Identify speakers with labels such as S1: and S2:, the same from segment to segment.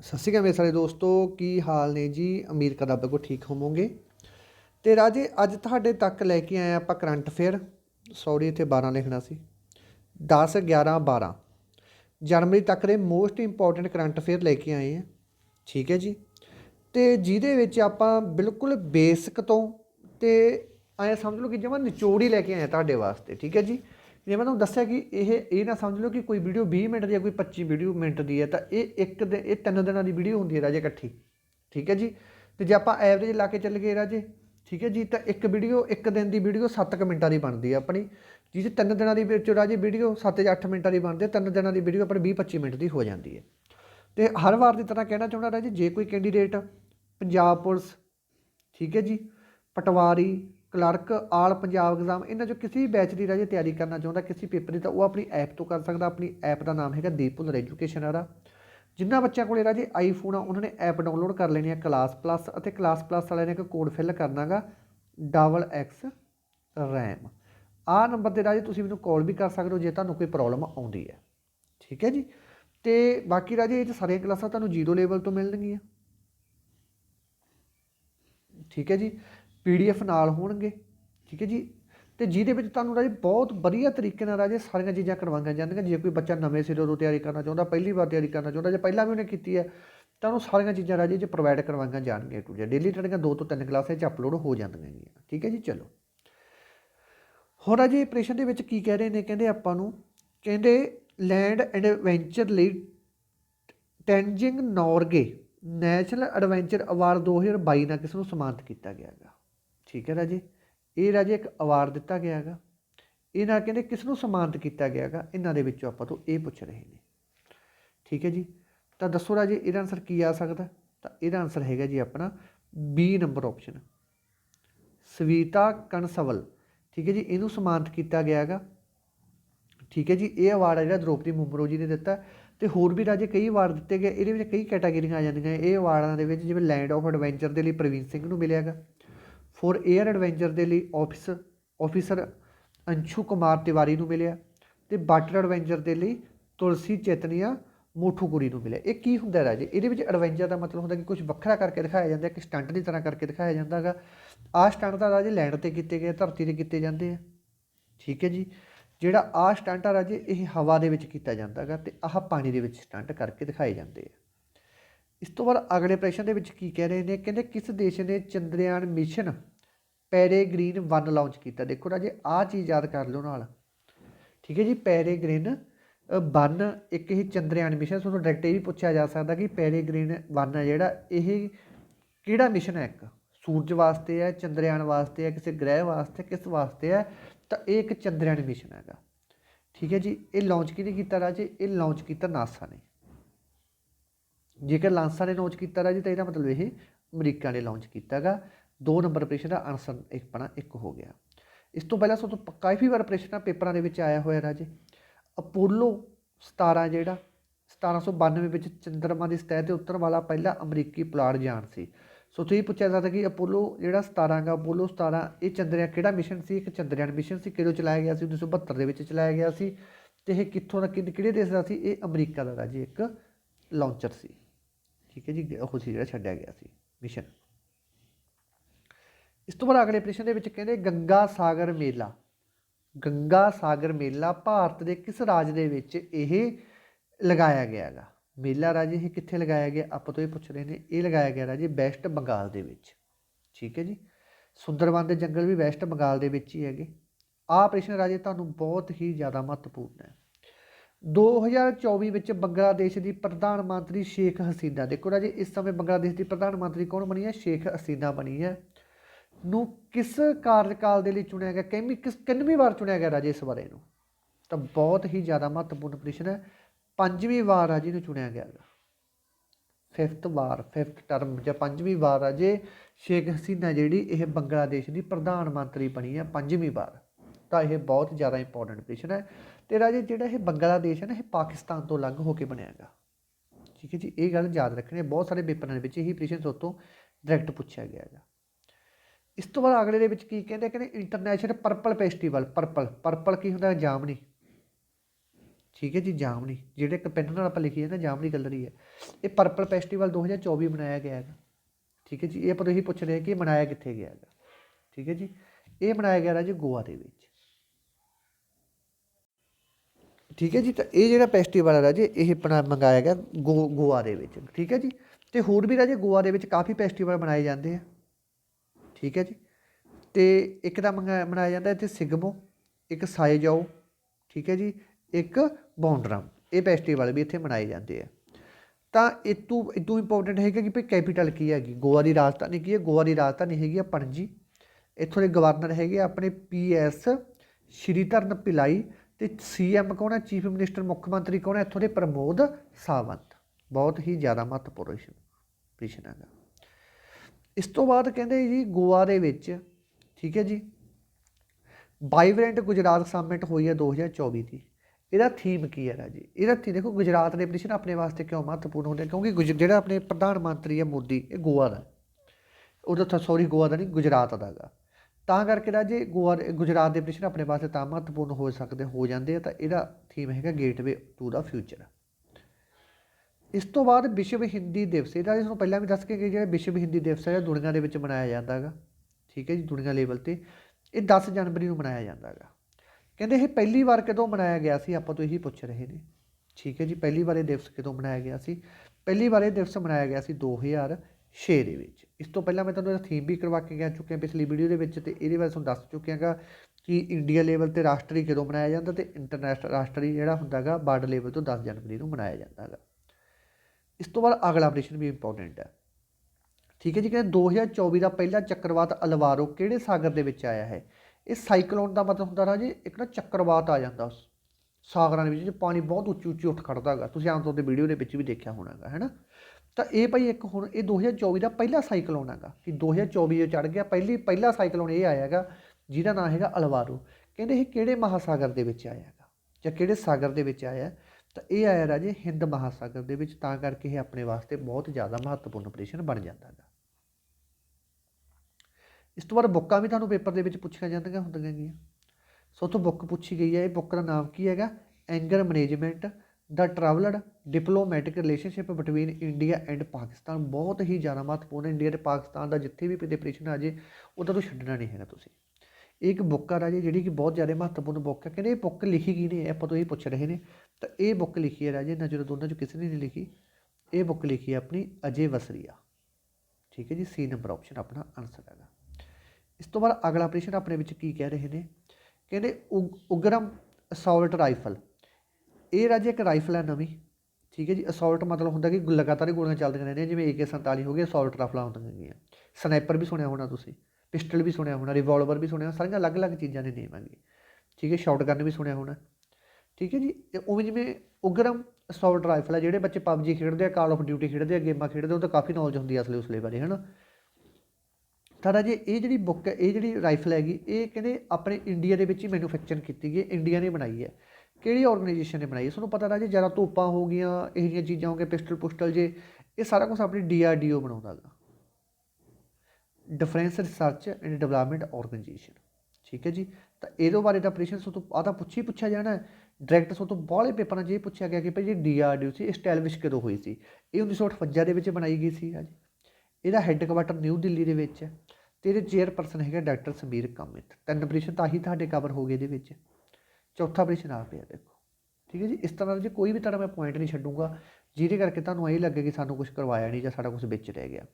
S1: ਸਤਿ ਸ਼੍ਰੀ ਅਕਾਲ ਮੇਰੇ ਸਾਰੇ ਦੋਸਤੋ, ਕੀ ਹਾਲ ਨੇ ਜੀ? ਅਮੀਰ ਕਰਦਾ ਬਿਲਕੁਲ ਠੀਕ ਹੋਵੋਗੇ। ਤੇ ਰਾਜੇ, ਅੱਜ ਤੁਹਾਡੇ ਤੱਕ ਲੈ ਕੇ ਆਏ ਆਪਾਂ ਕਰੰਟ ਅਫੇਅਰ। ਸੌਰੀ, ਇੱਥੇ 12 ਲਿਖਣਾ ਸੀ। 10 11 12 ਜਨਵਰੀ ਤੱਕ ਦੇ ਮੋਸਟ ਇੰਪੋਰਟੈਂਟ ਕਰੰਟ ਅਫੇਅਰ ਲੈ ਕੇ ਆਏ ਆ। ਠੀਕ ਹੈ ਜੀ? ਤੇ ਜਿਹਦੇ ਵਿੱਚ ਆਪਾਂ ਬਿਲਕੁਲ ਬੇਸਿਕ ਤੋਂ ਤੇ ਐਂ ਸਮਝ ਲਓ ਕਿ ਜਮਾਂ ਨਿਚੋੜ ਹੀ ਲੈ ਕੇ ਆਏ ਤੁਹਾਡੇ ਵਾਸਤੇ। ਠੀਕ ਹੈ ਜੀ? ਜੇ ਮੈਂ ਤੁਹਾਨੂੰ ਦੱਸਿਆ ਕਿ ਇਹ ਇਹ ਨਾ ਸਮਝ ਲਓ ਕਿ ਕੋਈ ਵੀਡੀਓ 20 ਮਿੰਟ ਦੀ ਹੈ ਕੋਈ 25 ਵੀਡੀਓ ਮਿੰਟ ਦੀ ਹੈ ਤਾਂ ਇਹ ਇੱਕ ਦਿਨ, ਇਹ ਤਿੰਨ ਦਿਨਾਂ ਦੀ ਵੀਡੀਓ ਹੁੰਦੀ ਹੈ ਰਾਜੇ ਇਕੱਠੀ। ਠੀਕ ਹੈ ਜੀ? ਤੇ ਜੇ ਆਪਾਂ ਐਵਰੇਜ ਲਾ ਕੇ ਚੱਲ ਗਏ ਰਾਜੇ, ਠੀਕ ਹੈ ਜੀ? ਤਾਂ ਇੱਕ ਵੀਡੀਓ ਇੱਕ ਦਿਨ ਦੀ ਵੀਡੀਓ 7 ਮਿੰਟਾਂ ਦੀ ਬਣਦੀ ਹੈ ਆਪਣੀ। ਜਿਹਦੇ ਤਿੰਨ ਦਿਨਾਂ ਦੀ ਵਿੱਚ ਰਾਜੇ ਵੀਡੀਓ 7 ਜਾਂ 8 ਮਿੰਟਾਂ ਦੀ ਬਣਦੀ ਹੈ ਤਿੰਨ ਦਿਨਾਂ ਦੀ ਵੀਡੀਓ ਆਪਣੀ 20 25 ਮਿੰਟ ਦੀ ਹੋ ਜਾਂਦੀ ਹੈ ਤੇ ਹਰ ਵਾਰ ਦੀ ਤਰ੍ਹਾਂ ਕਹਿਣਾ ਚਾਹੁੰਦਾ ਰਾਜੇ, ਜੇ ਕੋਈ ਕੈਂਡੀਡੇਟ ਪੰਜਾਬ ਪੁਲਿਸ, ਠੀਕ ਹੈ ਜੀ? ਪਟਵਾਰੀ ਕਲਰਕ, ਆਲ ਪੰਜਾਬ ਐਗਜ਼ਾਮ ਇਹਨਾਂ ਚੋਂ ਕਿਸੇ ਵੀ ਬੈਚ ਦੀ ਰਾਜੇ ਤਿਆਰੀ ਕਰਨਾ ਚਾਹੁੰਦਾ, ਕਿਸੇ ਪੇਪਰ ਦੀ, ਤਾਂ ਉਹ ਆਪਣੀ ਐਪ ਤੋਂ ਕਰ ਸਕਦਾ, ਆਪਣੀ ਐਪ ਦਾ ਨਾਮ ਹੈਗਾ ਦੀਪੁਲਰ ਐਜੂਕੇਸ਼ਨ ਵਾਲਾ। ਜਿਨ੍ਹਾਂ ਬੱਚਿਆਂ ਕੋਲੇ ਰਾਜੇ ਆਈਫੋਨ ਆ, ਉਹਨਾਂ ਨੇ ਐਪ ਡਾਊਨਲੋਡ ਕਰ ਲੈਣੀ ਹੈ ਕਲਾਸ ਪਲੱਸ ਅਤੇ ਕਲਾਸ ਪਲੱਸ ਵਾਲਿਆਂ ਨੇ ਇੱਕ ਕੋਡ ਫਿਲ ਕਰਨਾਗਾ ਡਬਲ ਐਕਸ ਰੈਮ ਆਹ ਨੰਬਰ ਤੇ ਰਾਜੇ ਤੁਸੀਂ ਮੈਨੂੰ ਕਾਲ ਵੀ ਕਰ ਸਕਦੇ ਹੋ, ਜੇ ਤੁਹਾਨੂੰ ਕੋਈ ਪ੍ਰੋਬਲਮ ਆਉਂਦੀ ਹੈ। ਠੀਕ ਹੈ ਜੀ? ਤੇ ਬਾਕੀ ਰਾਜੇ ਇਹ 'ਚ ਸਾਰੀਆਂ ਕਲਾਸਾਂ ਤੁਹਾਨੂੰ ਜ਼ੀਰੋ ਲੈਵਲ ਤੋਂ ਮਿਲਣਗੀਆਂ। ਠੀਕ ਹੈ ਜੀ? ਪੀਡੀਐਫ ਨਾਲ ਹੋਣਗੇ, ਠੀਕ ਹੈ ਜੀ? ਤੇ ਜਿਹਦੇ ਵਿੱਚ ਤੁਹਾਨੂੰ ਰਾਜੇ ਬਹੁਤ ਵਧੀਆ ਤਰੀਕੇ ਨਾਲ ਰਾਜੇ ਸਾਰੀਆਂ ਚੀਜ਼ਾਂ ਕਰਵਾਈਆਂ ਜਾਂਦੀਆਂ, ਜੇ ਕੋਈ ਬੱਚਾ ਨਵੇਂ ਸਿਰੇ ਤੋਂ ਤਿਆਰੀ ਕਰਨਾ ਚਾਹੁੰਦਾ, ਪਹਿਲੀ ਵਾਰ ਤਿਆਰੀ ਕਰਨਾ ਚਾਹੁੰਦਾ, ਜੇ ਪਹਿਲਾਂ ਵੀ ਉਹਨੇ ਕੀਤੀ ਹੈ, ਤਾਂ ਉਹਨੂੰ ਸਾਰੀਆਂ ਚੀਜ਼ਾਂ ਰਾਜੇ ਜੇ ਪ੍ਰੋਵਾਈਡ ਕਰਵਾਈਆਂ ਜਾਣਗੀਆਂ ਟੂ ਜੇ ਡੇਲੀ ਤੁਹਾਡੀਆਂ ਦੋ ਤੋਂ ਤਿੰਨ ਕਲਾਸਾਂ 'ਚ ਅਪਲੋਡ ਹੋ ਜਾਂਦੀਆਂ ਗੀਆਂ ਠੀਕ ਹੈ ਜੀ? ਚਲੋ। ਹੁਣ ਰਾਜੇ ਆਪਰੇਸ਼ਨ ਦੇ ਵਿੱਚ ਕੀ ਕਹਿ ਰਹੇ ਨੇ? ਕਹਿੰਦੇ ਆਪਾਂ ਨੂੰ, ਕਹਿੰਦੇ ਲੈਂਡ ਐਡਵੈਂਚਰ ਲਈ Tenzing Norgay national adventure award 2022 ਨਾਲ ਕਿਸ ਨੂੰ ਸਨਮਾਨਿਤ ਕੀਤਾ ਗਿਆ ਹੈਗਾ। ਠੀਕ ਹੈ ਰਾਜੇ। ਇਹ ਰਾਜੇ ਇੱਕ ਅਵਾਰਡ ਦਿੱਤਾ ਗਿਆ ਹੈਗਾ। ਇਹ ਨਾਲ ਕਹਿੰਦੇ ਕਿਸ ਨੂੰ ਸਨਮਾਨਿਤ ਕੀਤਾ ਗਿਆ ਹੈਗਾ? ਇਹਨਾਂ ਦੇ ਵਿੱਚੋਂ ਆਪਾਂ ਤੋਂ ਇਹ ਪੁੱਛ ਰਹੇ ਨੇ। ਠੀਕ ਹੈ ਜੀ। ਤਾਂ ਦੱਸੋ ਰਾਜੇ, ਇਹਦਾ ਆਨਸਰ ਕੀ ਆ ਸਕਦਾ? ਤਾਂ ਇਹਦਾ ਆਨਸਰ ਹੈਗਾ ਜੀ ਆਪਣਾ B number option Savita Kanswal. ਠੀਕ ਹੈ ਜੀ, ਇਹਨੂੰ ਸਨਮਾਨਿਤ ਕੀਤਾ ਗਿਆ ਹੈਗਾ। ਠੀਕ ਹੈ ਜੀ, ਇਹ ਅਵਾਰਡ ਜਿਹੜਾ ਦ੍ਰੋਪਦੀ ਮੁਰਮੂ ਜੀ ਨੇ ਦਿੱਤਾ। ਤੇ ਹੋਰ ਵੀ ਰਾਜੇ ਕਈ ਅਵਾਰਡ ਦਿੱਤੇ ਗਏ। ਇਹਦੇ ਵਿੱਚ ਕਈ ਕੈਟਾਗਰੀਆਂ ਆ ਜਾਂਦੀਆਂ। ਇਹ ਅਵਾਰਡਾਂ ਦੇ ਵਿੱਚ ਜਿਵੇਂ ਲੈਂਡ ਆਫ ਐਡਵੈਂਚਰ ਦੇ ਲਈ ਪ੍ਰਵੀਨ ਸਿੰਘ ਨੂੰ ਮਿਲਿਆਗਾ ਫੋਰ 에ਅਰ ਐਡਵੈਂਚਰ ਦੇ ਲਈ ਆਫਿਸਰ ਆਫਿਸਰ ਅੰਸ਼ੂ ਕੁਮਾਰ ਤਿਵਾਰੀ ਨੂੰ ਮਿਲਿਆ ਤੇ ਵਾਟਰ ਐਡਵੈਂਚਰ ਦੇ ਲਈ ਤੁਲਸੀ ਚੇਤਨੀਆ ਮੋਠੂਪੁਰੀ ਨੂੰ ਮਿਲਿਆ। ਇਹ ਕੀ ਹੁੰਦਾ ਰਾਜੇ? ਇਹਦੇ ਵਿੱਚ ਐਡਵੈਂਚਰ ਦਾ ਮਤਲਬ ਹੁੰਦਾ ਕਿ ਕੁਝ ਵੱਖਰਾ ਕਰਕੇ ਦਿਖਾਇਆ ਜਾਂਦਾ ਕਿ ਸਟੰਟ ਦੀ ਤਰ੍ਹਾਂ ਕਰਕੇ ਦਿਖਾਇਆ ਜਾਂਦਾ ਜਾਂਦਾਗਾ ਆਹ ਸਟੰਟ ਤਾਂ ਰਾਜੇ ਲੈਂਡ ਤੇ ਕੀਤੇ ਗਏ, ਧਰਤੀ ਤੇ ਕੀਤੇ ਜਾਂਦੇ ਆ। ਠੀਕ ਹੈ ਜੀ? ਜਿਹੜਾ ਆਹ ਸਟੰਟ ਆ ਰਾਜੇ, ਇਹ ਹਵਾ ਦੇ ਵਿੱਚ ਕੀਤਾ ਜਾਂਦਾ ਜਾਂਦਾਗਾ ਤੇ ਆਹ ਪਾਣੀ ਦੇ ਵਿੱਚ ਸਟੰਟ ਕਰਕੇ ਦਿਖਾਏ ਜਾਂਦੇ ਆ। ਇਸ ਤੋਂ ਬਾਅਦ ਅਗਲੇ ਪ੍ਰਸ਼ਨ ਦੇ ਵਿੱਚ ਕੀ ਕਹਿ ਰਹੇ ਨੇ, ਕਹਿੰਦੇ ਕਿਸ ਦੇਸ਼ ਨੇ ਚੰਦਰਯਾਨ ਮਿਸ਼ਨ ਪੈਰੇਗ੍ਰੀਨ 1 ਲਾਂਚ ਕੀਤਾ? ਦੇਖੋ ਰਾਜੇ, ਆਹ ਚੀਜ਼ ਯਾਦ ਕਰ ਲਓ ਨਾਲ। ਠੀਕ ਹੈ ਜੀ, ਪੈਰੇਗ੍ਰੀਨ 1 ਇੱਕ ਹੀ ਚੰਦਰਯਾਨ ਮਿਸ਼ਨ। ਤੁਹਾਨੂੰ ਡਾਇਰੈਕਟ ਇਹ ਵੀ ਪੁੱਛਿਆ ਜਾ ਸਕਦਾ ਕਿ ਪੈਰੇਗ੍ਰੀਨ 1 ਹੈ ਜਿਹੜਾ, ਇਹ ਕਿਹੜਾ ਮਿਸ਼ਨ ਹੈ ਇੱਕ? ਸੂਰਜ ਵਾਸਤੇ ਹੈ, ਚੰਦਰਯਾਨ ਵਾਸਤੇ ਹੈ, ਕਿਸੇ ਗ੍ਰਹਿ ਵਾਸਤੇ, ਕਿਸ ਵਾਸਤੇ ਹੈ? ਤਾਂ ਇਹ ਇੱਕ ਚੰਦਰਯਾਨ ਮਿਸ਼ਨ ਹੈਗਾ। ਠੀਕ ਹੈ ਜੀ, ਇਹ ਲਾਂਚ ਕਿਹਨੇ ਕੀਤਾ ਰਾਜੇ? ਇਹ ਲਾਂਚ ਕੀਤਾ ਨਾਸਾ ਨੇ। ਜੇਕਰ ਲਾਂਸਾ ਨੇ ਲਾਂਚ ਕੀਤਾ ਰਾ ਜੀ, ਤਾਂ ਇਹਦਾ ਮਤਲਬ ਇਹ ਅਮਰੀਕਾ ਨੇ ਲਾਂਚ ਕੀਤਾਗਾ ਦੋ ਨੰਬਰ ਪ੍ਰਸ਼ਨ ਦਾ ਆਨਸਰ ਇੱਕ ਪਣਾ ਇੱਕ ਹੋ ਗਿਆ। ਇਸ ਤੋਂ ਪਹਿਲਾਂ ਸੋ ਤੋਂ ਕਾਫੀ ਵਾਰ ਆਪਰੇਸ਼ਨਾਂ ਪੇਪਰਾਂ ਦੇ ਵਿੱਚ ਆਇਆ ਹੋਇਆ ਰਾਜੇ। ਅਪੋਲੋ 17 ਜਿਹੜਾ 1792 ਵਿੱਚ ਚੰਦਰਮਾ ਦੀ ਸਤਹ ਤੇ ਉੱਤਰ ਵਾਲਾ ਪਹਿਲਾ ਅਮਰੀਕੀ ਪੁਲਾੜ ਯਾਨ ਸੀ। ਸੋ ਤੁਸੀਂ ਪੁੱਛਿਆ ਜਾਂਦਾ ਕਿ ਅਪੋਲੋ ਜਿਹੜਾ 17 ਗਾ, ਅਪੋਲੋ 17 ਇਹ ਚੰਦਰਯਾਨ ਕਿਹੜਾ ਮਿਸ਼ਨ ਸੀ? ਇੱਕ ਚੰਦਰਯਾਨ ਮਿਸ਼ਨ ਸੀ, ਕਿਹੜੇ ਚਲਾਇਆ ਗਿਆ ਸੀ? 1972 ਦੇ ਵਿੱਚ ਚਲਾਇਆ ਗਿਆ ਸੀ। ਤੇ ਇਹ ਕਿੱਥੋਂ ਦਾ, ਕਿਹੜੇ ਕਿਹੜੇ ਦੇਸ਼ ਦਾ ਸੀ? ਇਹ ਅਮਰੀਕਾ ਦਾ ਰਾਜੇ ਇੱਕ ਲਾਂਚਰ ਸੀ। ਠੀਕ ਹੈ ਜੀ, ਉਹ ਸੀ ਜਿਹੜਾ ਛੱਡਿਆ ਗਿਆ ਸੀ ਮਿਸ਼ਨ ਇਸ ਤੋਂ ਬਾਅਦ ਅਗਲੇ ਪ੍ਰਸ਼ਨ ਦੇ ਵਿੱਚ ਕਹਿੰਦੇ, ਗੰਗਾ ਸਾਗਰ ਮੇਲਾ। ਗੰਗਾ ਸਾਗਰ ਮੇਲਾ ਭਾਰਤ ਦੇ ਕਿਸ ਰਾਜ ਦੇ ਵਿੱਚ ਇਹ ਲਗਾਇਆ ਗਿਆ ਹੈਗਾ? ਮੇਲਾ ਰਾਜੇ, ਇਹ ਕਿੱਥੇ ਲਗਾਇਆ ਗਿਆ? ਆਪਾਂ ਤੋਂ ਇਹ ਪੁੱਛ ਰਹੇ ਨੇ, ਇਹ ਲਗਾਇਆ ਗਿਆ ਰਾਜੇ ਵੈਸਟ ਬੰਗਾਲ ਦੇ ਵਿੱਚ। ਠੀਕ ਹੈ ਜੀ? ਸੁੰਦਰਬਨ ਦੇ ਜੰਗਲ ਵੀ ਵੈਸਟ ਬੰਗਾਲ ਦੇ ਵਿੱਚ ਹੀ ਹੈਗੇ। ਆਹ ਪ੍ਰਸ਼ਨ ਰਾਜੇ, ਤੁਹਾਨੂੰ ਬਹੁਤ ਹੀ ਜ਼ਿਆਦਾ ਮਹੱਤਵਪੂਰਨ ਹੈ। 2024 ਵਿੱਚ ਬੰਗਲਾਦੇਸ਼ ਦੀ ਪ੍ਰਧਾਨ ਮੰਤਰੀ ਸ਼ੇਖ ਹਸੀਨਾ। ਦੇਖੋ ਰਾਜੇ, ਇਸ ਸਮੇਂ ਬੰਗਲਾਦੇਸ਼ ਦੀ ਪ੍ਰਧਾਨ ਮੰਤਰੀ ਕੌਣ ਬਣੀ ਹੈ? ਸ਼ੇਖ ਹਸੀਨਾ ਬਣੀ ਹੈ। ਨੂੰ ਕਿਸ ਕਾਰਜਕਾਲ ਦੇ ਲਈ ਚੁਣਿਆ ਗਿਆ? ਕਿੰਨੀ, ਕਿਸ, ਕਿੰਨਵੀਂ ਵਾਰ ਚੁਣਿਆ ਗਿਆ ਰਾਜੇ ਇਸ ਬਾਰੇ ਨੂੰ ਤਾਂ ਬਹੁਤ ਹੀ ਜ਼ਿਆਦਾ ਮਹੱਤਵਪੂਰਨ ਪ੍ਰਸ਼ਨ ਹੈ। ਪੰਜਵੀਂ ਵਾਰ ਰਾਜੇ ਨੂੰ ਚੁਣਿਆ ਗਿਆ ਹੈ ਫਿਫਥ ਵਾਰ ਫਿਫਥ ਟਰਮ ਜਾਂ ਪੰਜਵੀਂ ਵਾਰ ਰਾਜੇ ਸ਼ੇਖ ਹਸੀਨਾ ਜਿਹੜੀ ਇਹ ਬੰਗਲਾਦੇਸ਼ ਦੀ ਪ੍ਰਧਾਨ ਮੰਤਰੀ ਬਣੀ ਹੈ ਪੰਜਵੀਂ ਵਾਰ। ਤਾਂ ਇਹ ਬਹੁਤ ਜ਼ਿਆਦਾ ਇੰਪੋਰਟੈਂਟ ਪ੍ਰਸ਼ਨ ਹੈ। ਤੇ ਰਾਜੇ ਜਿਹੜਾ ਇਹ ਬੰਗਲਾਦੇਸ਼ ਹੈ ਨਾ, ਇਹ ਪਾਕਿਸਤਾਨ ਤੋਂ ਅਲੱਗ ਹੋ ਕੇ ਬਣਿਆ ਹੈਗਾ। ਠੀਕ ਹੈ ਜੀ, ਇਹ ਗੱਲ ਯਾਦ ਰੱਖਣੀ ਹੈ, ਬਹੁਤ ਸਾਰੇ ਪੇਪਰਾਂ ਦੇ ਵਿੱਚ ਇਹੀ ਪ੍ਰਸ਼ਨ ਤੋਂ ਡਾਇਰੈਕਟ ਪੁੱਛਿਆ ਗਿਆ ਹੈਗਾ। ਇਸ ਤੋਂ ਬਾਅਦ ਅਗਲੇ ਦੇ ਵਿੱਚ ਕੀ ਕਹਿੰਦੇ ਕਹਿੰਦੇ international purple festival purple purple ਕੀ ਹੁੰਦਾ, ਜਾਮਨੀ। ਠੀਕ ਹੈ ਜੀ, ਜਾਮਨੀ, ਜਿਹੜੇ ਇੱਕ ਪੈਨ ਨਾਲ ਆਪਾਂ ਲਿਖੀ ਹੈ ਨਾ, ਜਾਮਨੀ ਕਲਰ ਹੀ। ਹੈ ਇਹ ਪਰਪਲ ਫੈਸਟੀਵਲ 2024 ਮਨਾਇਆ ਗਿਆ ਹੈਗਾ। ਠੀਕ ਹੈ ਜੀ, ਇਹ ਆਪਾਂ ਇਹੀ ਪੁੱਛ ਰਹੇ ਕਿ ਮਨਾਇਆ ਕਿੱਥੇ ਗਿਆ ਹੈਗਾ। ਠੀਕ ਹੈ ਜੀ, ਇਹ ਮਨਾਇਆ ਗਿਆ ਰਾਜੇ ਗੋਆ ਦੇ ਵਿੱਚ। ਠੀਕ ਹੈ ਜੀ? ਤਾਂ ਇਹ ਜਿਹੜਾ ਫੈਸਟੀਵਲ ਹੈ ਰਾਜੇ, ਇਹ ਆਪਣਾ ਮੰਗਾਇਆ ਗਿਆ ਗੋ ਗੋਆ ਦੇ ਵਿੱਚ, ਠੀਕ ਹੈ ਜੀ? ਤੇ ਹੋਰ ਵੀ ਰਾਜੇ ਗੋਆ ਦੇ ਵਿੱਚ ਕਾਫੀ ਫੈਸਟੀਵਲ ਮਨਾਏ ਜਾਂਦੇ ਆ। ਠੀਕ ਹੈ ਜੀ? ਤੇ ਇੱਕ ਤਾਂ ਮੰਗਾ ਮਨਾਇਆ ਜਾਂਦਾ ਇੱਥੇ ਸਿਗਮੋ, ਇੱਕ ਸਾਏ ਜਾਓ ਠੀਕ ਹੈ ਜੀ? ਇੱਕ ਬੌਂਡਰਮ, ਇਹ ਫੈਸਟੀਵਲ ਵੀ ਇੱਥੇ ਮਨਾਏ ਜਾਂਦੇ ਆ। ਤਾਂ ਇਹ ਤੋਂ ਇਹ ਇੰਪੋਰਟੈਂਟ ਹੈਗਾ ਕਿ ਭਈ ਕੈਪੀਟਲ ਕੀ ਹੈਗੀ? ਗੋਆ ਦੀ ਰਾਜਧਾਨੀ ਕੀ ਹੈ? ਗੋਆ ਦੀ ਰਾਜਧਾਨੀ ਹੈਗੀ ਆ ਪਣਜੀ। ਇੱਥੋਂ ਦੇ ਗਵਰਨਰ ਹੈਗੇ ਆ ਆਪਣੇ ਪੀਐਸ ਸ਼੍ਰੀਧਰਨ ਪਿਲਾਈ ਤੇ ਸੀਐਮ ਕੌਣ ਹੈ? ਚੀਫ ਮਿਨਿਸਟਰ ਮੁੱਖ ਮੰਤਰੀ ਕੌਣ ਹੈ? ਇੱਥੋਂ ਦੇ ਪ੍ਰਮੋਦ ਸਾਵੰਤ। ਬਹੁਤ ਹੀ ਜ਼ਿਆਦਾ ਮਹੱਤਵਪੂਰਨ ਪੋਜੀਸ਼ਨ ਹੈਗਾ। ਇਸ ਤੋਂ ਬਾਅਦ ਕਹਿੰਦੇ ਜੀ, ਗੋਆ ਦੇ ਵਿੱਚ, ਠੀਕ ਹੈ ਜੀ ਵਾਈਬ੍ਰੈਂਟ ਗੁਜਰਾਤ ਸਮਿਟ ਹੋਈ ਹੈ 2024 ਦੀ। ਇਹਦਾ ਥੀਮ ਕੀ ਹੈ ਰਾਜੀ? ਇਹਦਾ ਥੀ ਦੇਖੋ, ਗੁਜਰਾਤ ਦੇ ਪੋਜੀਸ਼ਨ ਆਪਣੇ ਵਾਸਤੇ ਕਿਉਂ ਮਹੱਤਵਪੂਰਨ ਹੁੰਦੇ ਕਿਉਂਕਿ ਗੁਜ- ਜਿਹੜਾ ਆਪਣੇ ਪ੍ਰਧਾਨ ਮੰਤਰੀ ਹੈ ਮੋਦੀ, ਇਹ ਗੋਆ ਦਾ। ਉਹਦਾ ਤਾਂ ਸੌਰੀ ਗੋਆ ਦਾ ਨਹੀਂ, ਗੁਜਰਾਤ ਦਾ ਗਾ। ਤਾਂ ਕਰਕੇ ਰਾਜੇ ਗੋਆ ਦੇ- ਗੁਜਰਾਤ ਦੇ ਪੋਜੀਸ਼ਨ ਆਪਣੇ ਵਾਸਤੇ ਤਾਂ ਮਹੱਤਵਪੂਰਨ ਹੋ ਸਕਦੇ, ਹੋ ਜਾਂਦੇ ਆ, ਤਾਂ ਇਹਦਾ ਥੀਮ ਹੈਗਾ ਗੇਟਵੇ ਟੂ ਦਾ ਫਿਊਚਰ ਇਸ ਤੋਂ ਬਾਅਦ ਵਿਸ਼ਵ ਹਿੰਦੀ ਦਿਵਸ, ਇਹਦਾ ਇਸ ਨੂੰ ਪਹਿਲਾਂ ਵੀ ਦੱਸ ਕੇ ਗਏ ਜਿਹੜਾ ਵਿਸ਼ਵ ਹਿੰਦੀ ਦਿਵਸ ਹੈ ਦੁਨੀਆ ਦੇ ਵਿੱਚ ਮਨਾਇਆ ਜਾਂਦਾ ਹੈਗਾ। ਠੀਕ ਹੈ ਜੀ, ਦੁਨੀਆ ਲੈਵਲ ਤੇ। ਇਹ 10 ਜਨਵਰੀ ਨੂੰ ਮਨਾਇਆ ਜਾਂਦਾ ਹੈਗਾ। ਕਹਿੰਦੇ ਇਹ ਪਹਿਲੀ ਵਾਰ ਕਦੋਂ ਮਨਾਇਆ ਗਿਆ ਸੀ? ਆਪਾਂ ਤੋਂ ਇਹੀ ਪੁੱਛ ਰਹੇ ਨੇ। ਠੀਕ ਹੈ ਜੀ, ਪਹਿਲੀ ਵਾਰ ਇਹ ਦਿਵਸ ਕਦੋਂ ਮਨਾਇਆ ਗਿਆ ਸੀ? ਪਹਿਲੀ ਵਾਰ ਇਹ ਦਿਵਸ ਮਨਾਇਆ ਗਿਆ ਸੀ 2006 ਦੇ ਵਿੱਚ। ਇਸ ਤੋਂ ਪਹਿਲਾਂ ਮੈਂ ਤੁਹਾਨੂੰ ਇਹਦਾ ਥੀਮ ਵੀ ਕਰਵਾ ਕੇ ਗਿਆ ਚੁੱਕਿਆ ਪਿਛਲੀ ਵੀਡੀਓ ਦੇ ਵਿੱਚ ਤੇ ਇਹਦੇ ਬਾਰੇ ਤੁਹਾਨੂੰ ਦੱਸ ਚੁੱਕਿਆਗਾ ਕਿ ਇੰਡੀਆ ਲੈਵਲ ਤੇ ਰਾਸ਼ਟਰੀ ਕਦੋਂ ਮਨਾਇਆ ਜਾਂਦਾ ਤੇ ਇੰਟਰਨੈਸ਼ਨਲ ਰਾਸ਼ਟਰੀ ਜਿਹੜਾ ਹੁੰਦਾਗਾ ਵਰਲਡ ਲੈਵਲ ਤੋਂ 10 ਜਨਵਰੀ ਨੂੰ ਮਨਾਇਆ ਜਾਂਦਾ ਹੈਗਾ ਇਸ ਤੋਂ ਬਾਅਦ ਅਗਲਾ ਆਪਰੇਸ਼ਨ ਵੀ ਇੰਪੋਰਟੈਂਟ ਹੈ। ਠੀਕ ਹੈ ਜੀ, ਕਹਿੰਦੇ 2024 ਦਾ ਪਹਿਲਾ ਚੱਕਰਵਾਤ ਅਲਵਾਰੋ ਕਿਹੜੇ ਸਾਗਰ ਦੇ ਵਿੱਚ ਆਇਆ ਹੈ? ਇਹ ਸਾਈਕਲੋਨ ਦਾ ਮਤਲਬ ਹੁੰਦਾ ਨਾ ਰਾਜੇ, ਇੱਕ ਨਾ ਚੱਕਰਵਾਤ ਆ ਜਾਂਦਾ ਉਸ ਸਾਗਰਾਂ ਦੇ ਵਿੱਚ ਪਾਣੀ ਬਹੁਤ ਉੱਚੀ ਉੱਚੀ ਉੱਠ ਖੜਦਾ ਹੈਗਾ ਤੁਸੀਂ ਆਮ ਤੌਰ ਤੇ ਵੀਡੀਓ ਦੇ ਵਿੱਚ ਵੀ ਦੇਖਿਆ ਹੋਣਾ ਹੈਗਾ ਹੈਨਾ ਤਾਂ ਇਹ ਭਾਈ ਇੱਕ ਹੁਣ ਇਹ 2024 ਦਾ ਪਹਿਲਾ ਸਾਈਕਲੋਨ ਹੈਗਾ। ਕਿ 2024 ਚ ਚੜ ਗਿਆ, ਪਹਿਲੀ, ਪਹਿਲਾ ਸਾਈਕਲੋਨ ਇਹ ਆਇਆ ਹੈਗਾ, ਜਿਹਦਾ ਨਾਮ ਹੈਗਾ ਅਲਵਾਰੋ। ਕਹਿੰਦੇ ਇਹ ਕਿਹੜੇ ਮਹਾਸਾਗਰ ਦੇ ਵਿੱਚ ਆਇਆ ਹੈਗਾ? ਜਾਂ ਕਿਹੜੇ ਸਾਗਰ ਦੇ ਵਿੱਚ ਆਇਆ? ਤਾਂ ਇਹ ਆਇਆ ਰਾਜੇ ਹਿੰਦ ਮਹਾਸਾਗਰ ਦੇ ਵਿੱਚ, ਤਾਂ ਕਰਕੇ ਇਹ ਆਪਣੇ ਵਾਸਤੇ ਬਹੁਤ ਜ਼ਿਆਦਾ ਮਹੱਤਵਪੂਰਨ ਆਪਰੇਸ਼ਨ ਬਣ ਜਾਂਦਾ ਹੈਗਾ। ਇਸ ਤੋਂ ਬਾਅਦ ਬੁੱਕਾਂ ਵੀ ਤੁਹਾਨੂੰ ਪੇਪਰ ਦੇ ਵਿੱਚ ਪੁੱਛੀਆਂ ਜਾਂਦੀਆਂ ਹੁੰਦੀਆਂ ਗੀਆਂ। ਸੋ ਤੋਂ ਬੁੱਕ ਪੁੱਛੀ ਗਈ ਹੈ, ਇਹ ਬੁੱਕ ਦਾ ਨਾਮ ਕੀ ਹੈਗਾ? Anger management the troubled diplomatic relationship between India and Pakistan ਬਹੁਤ ਹੀ ਜ਼ਿਆਦਾ ਮਹੱਤਵਪੂਰਨ ਇੰਡੀਆ ਤੇ ਪਾਕਿਸਤਾਨ ਦਾ ਜਿੱਥੇ ਵੀ ਕਿਤੇ ਆਪਰੇਸ਼ਨ ਆ ਜੇ, ਉਹਦਾ ਤੋਂ ਛੱਡਣਾ ਨਹੀਂ ਹੈਗਾ ਤੁਸੀਂ। ਇਹ ਇੱਕ ਬੁੱਕ ਆ ਰਾਜੇ, ਜਿਹੜੀ ਕਿ ਬਹੁਤ ਜ਼ਿਆਦਾ ਮਹੱਤਵਪੂਰਨ ਬੁੱਕ ਹੈ। ਕਹਿੰਦੇ ਇਹ ਬੁੱਕ ਲਿਖੀ ਕੀ ਨੇ? ਆਪਾਂ ਤੋਂ ਇਹ ਪੁੱਛ ਰਹੇ ਨੇ। ਤਾਂ ਇਹ ਬੁੱਕ ਲਿਖੀ ਹੈ ਰਾਜੇ, ਨਜ਼ਰ ਦੋਨਾਂ ਚੋਂ ਕਿਸੇ ਨੇ ਨਹੀਂ ਲਿਖੀ। ਇਹ ਬੁੱਕ ਲਿਖੀ ਹੈ ਆਪਣੀ ਅਜੇ ਵਸਰੀਆ। ਠੀਕ ਹੈ ਜੀ ਸੀ ਨੰਬਰ ਆਪਸ਼ਨ ਆਪਣਾ ਆਨਸਰ ਹੈਗਾ। ਇਸ ਤੋਂ ਬਾਅਦ ਅਗਲਾ ਪ੍ਰਸ਼ਨ ਆਪਣੇ ਵਿੱਚ ਕੀ ਕਹਿ ਰਹੇ ਨੇ? ਕਹਿੰਦੇ ਉਗਰਮ ਅਸੌਲਟ ਰਾਈਫਲ ਇਹ ਰਾਜੇ ਇੱਕ ਰਾਈਫਲ ਹੈ ਨਵੀਂ, ਠੀਕ ਹੈ ਜੀ ਅਸੌਲਟ ਮਤਲਬ ਹੁੰਦਾ ਕਿ ਲਗਾਤਾਰ ਹੀ ਗੋਲੀਆਂ ਚੱਲਦੀਆਂ ਰਹਿੰਦੀਆਂ, ਜਿਵੇਂ AK47 ਹੋ ਗਏ ਅਸੌਲਟ ਰਾਈਫਲਾਂ ਹੁੰਦੀਆਂ ਹੈਗੀਆਂ ਸਨਾਈਪਰ ਵੀ ਸੁਣਿਆ ਹੋਣਾ ਤੁਸੀਂ ਪਿਸਟਲ ਵੀ ਸੁਣਿਆ ਹੋਣਾ ਰਿਵਾਲਵਰ ਵੀ ਸੁਣਿਆ, ਸਾਰੀਆਂ ਅਲੱਗ-ਅਲੱਗ ਚੀਜ਼ਾਂ ਦੇ ਨੇਮ ਹੈਗੇ ਠੀਕ ਹੈ ਸ਼ਾਟਗਨ ਵੀ ਸੁਣਿਆ ਹੋਣਾ, ਠੀਕ ਹੈ ਜੀ ਇਹ ਉਵੇਂ ਜਿਵੇਂ ਉਗਰਮ ਅਸੌਲਟ ਰਾਈਫਲ ਹੈ, ਜਿਹੜੇ ਬੱਚੇ ਪਬਜੀ ਖੇਡਦੇ ਆ ਕਾਲ ਆਫ ਡਿਊਟੀ ਖੇਡਦੇ ਆ, ਗੇਮਾਂ ਖੇਡਦੇ ਉਹ ਤਾਂ ਕਾਫੀ ਨੌਲੇਜ ਹੁੰਦੀ ਹੈ ਅਸਲੇ ਉਸਲੇ ਬਾਰੇ, ਹਨਾ। ਤਾਂ ਰਾਜੇ, ਇਹ ਜਿਹੜੀ ਬੁੱਕ ਹੈ, ਇਹ ਜਿਹੜੀ ਰਾਈਫਲ ਹੈਗੀ, ਇਹ ਕਹਿੰਦੇ ਆਪਣੇ ਇੰਡੀਆ ਦੇ ਵਿੱਚ ਹੀ ਮੈਨੂਫੈਕਚਰ ਕੀਤੀ ਗਈ ਹੈ ਇੰਡੀਆ ਨੇ ਬਣਾਈ ਹੈ। ਕਿਹੜੀ ਆਰਗੇਨਾਈਜੇਸ਼ਨ ਨੇ ਬਣਾਈ ਹੈ? ਤੁਹਾਨੂੰ ਪਤਾ ਰਾਜੇ ਜ਼ਿਆਦਾ ਤੋਪਾਂ ਹੋ ਗਈਆਂ, ਇਹ ਜਿਹੀਆਂ ਚੀਜ਼ਾਂ ਹੋ ਗਈਆਂ, ਪਿਸਟਲ ਪੁਸਟਲ ਜੇ, ਇਹ ਸਾਰਾ ਕੁਝ ਆਪਣੀ ਡੀਆਰਡੀਓ ਬਣਾਉਂਦਾ ਗਾ defence research and development organisation ਠੀਕ ਹੈ ਜੀ? ਤਾਂ ਇਹਦੇ ਬਾਰੇ ਤਾਂ ਆਪਰੇਸ਼ਨ ਸੋ ਤੋਂ ਆ ਤਾਂ ਪੁੱਛੀ ਪੁੱਛਿਆ ਜਾਣਾ ਡਾਇਰੈਕਟ ਸੋ ਤੋਂ ਬਾਹਲੇ ਪੇਪਰਾਂ 'ਚ ਇਹ ਪੁੱਛਿਆ ਗਿਆ ਕਿ ਭਾਈ ਜੀ ਡੀਆਰਡੀਓ ਸੀ ਐਸਟੈਬਲਿਸ਼ ਕਦੋਂ ਹੋਈ ਸੀ? ਇਹ 1958 ਦੇ ਵਿੱਚ ਬਣਾਈ ਗਈ ਸੀ ਜੀ। ਇਹਦਾ ਹੈੱਡਕੁਆਟਰ ਨਿਊ ਦਿੱਲੀ ਦੇ ਵਿੱਚ ਹੈ ਤੇ ਇਹਦੇ ਚੇਅਰਪਰਸਨ ਹੈਗਾ ਡਾਕਟਰ ਸਮੀਰ ਕਾਮਿਤ ਤਿੰਨ ਆਪਰੇਸ਼ਨ ਤਾਂ ਹੀ ਤੁਹਾਡੇ ਕਵਰ ਹੋ ਗਏ ਇਹਦੇ ਵਿੱਚ। ਚੌਥਾ ਆਪਰੇਸ਼ਨ ਆ ਪਿਆ ਦੇਖੋ। ਠੀਕ ਹੈ ਜੀ? ਇਸ ਤਰ੍ਹਾਂ ਦਾ ਜੇ ਕੋਈ ਵੀ ਤਰ੍ਹਾਂ ਮੈਂ ਪੁਆਇੰਟ ਨਹੀਂ ਛੱਡੂੰਗਾ, ਜਿਹਦੇ ਕਰਕੇ ਤੁਹਾਨੂੰ ਇਹ ਲੱਗੇ ਕਿ ਸਾਨੂੰ ਕੁਝ ਕਰਵਾਇਆ ਨਹੀਂ ਜਾਂ ਸਾਡਾ ਕੁਝ ਵਿੱਚ ਰਹਿ ਗਿਆ।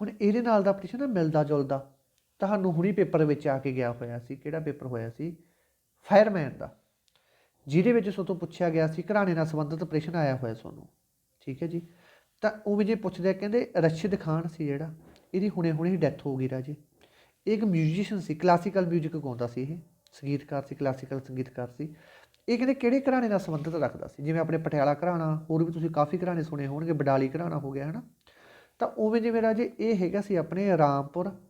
S1: ਹੁਣ ਇਹਦੇ ਨਾਲ ਦਾ ਆਪਰੇਸ਼ਨ ਨਾ ਮਿਲਦਾ ਜੁਲਦਾ। ਤੁਹਾਨੂੰ ਹੁਣੀ ਪੇਪਰ ਵਿੱਚ ਆ ਕੇ ਗਿਆ ਹੋਇਆ ਸੀ। ਕਿਹੜਾ ਪੇਪਰ ਹੋਇਆ ਸੀ? ਫਾਇਰਮੈਨ ਦਾ। ਜਿਹਦੇ ਵਿੱਚ ਸੋ ਤੋਂ ਪੁੱਛਿਆ ਗਿਆ ਸੀ, ਘਰਾਣੇ ਨਾਲ ਸੰਬੰਧਿਤ ਆਪਰੇਸ਼ਨ ਆਇਆ ਹੋਇਆ ਤੁਹਾਨੂੰ ਠੀਕ ਹੈ ਜੀ? ਤਾਂ ਉਵੇਂ ਜੇ ਪੁੱਛਦੇ ਕਹਿੰਦੇ ਰਸ਼ਿਦ ਖਾਨ ਸੀ ਜਿਹੜਾ, ਇਹਦੀ ਹੁਣੇ ਹੁਣੇ ਹੀ ਡੈਥ ਹੋ ਗਈ ਰਾਜੇ। ਇਹ ਇੱਕ ਮਿਊਜ਼ੀਸ਼ੀਅਨ ਸੀ ਕਲਾਸੀਕਲ 뮤직 ਗਾਉਂਦਾ ਸੀ ਇਹ। ਸੰਗੀਤਕਾਰ ਸੀ, ਕਲਾਸੀਕਲ ਸੰਗੀਤਕਾਰ ਸੀ। ਇਹ ਕਹਿੰਦੇ ਕਿਹੜੇ ਘਰਾਣੇ ਨਾਲ ਸੰਬੰਧਿਤ ਰੱਖਦਾ ਸੀ? ਜਿਵੇਂ ਆਪਣੇ ਪਟਿਆਲਾ ਘਰਾਣਾ, ਹੋਰ ਵੀ ਤੁਸੀਂ ਕਾਫੀ ਘਰਾਣੇ ਸੁਣੇ ਹੋਣਗੇ, ਬਡਾਲੀ ਘਰਾਣਾ ਹੋ ਗਿਆ, ਹਨਾ? ਤਾਂ ਉਵੇਂ ਜਿਵੇਂ ਰਾਜੇ, ਇਹ ਹੈਗਾ ਸੀ ਆਪਣੇ ਰਾਮਪੁਰ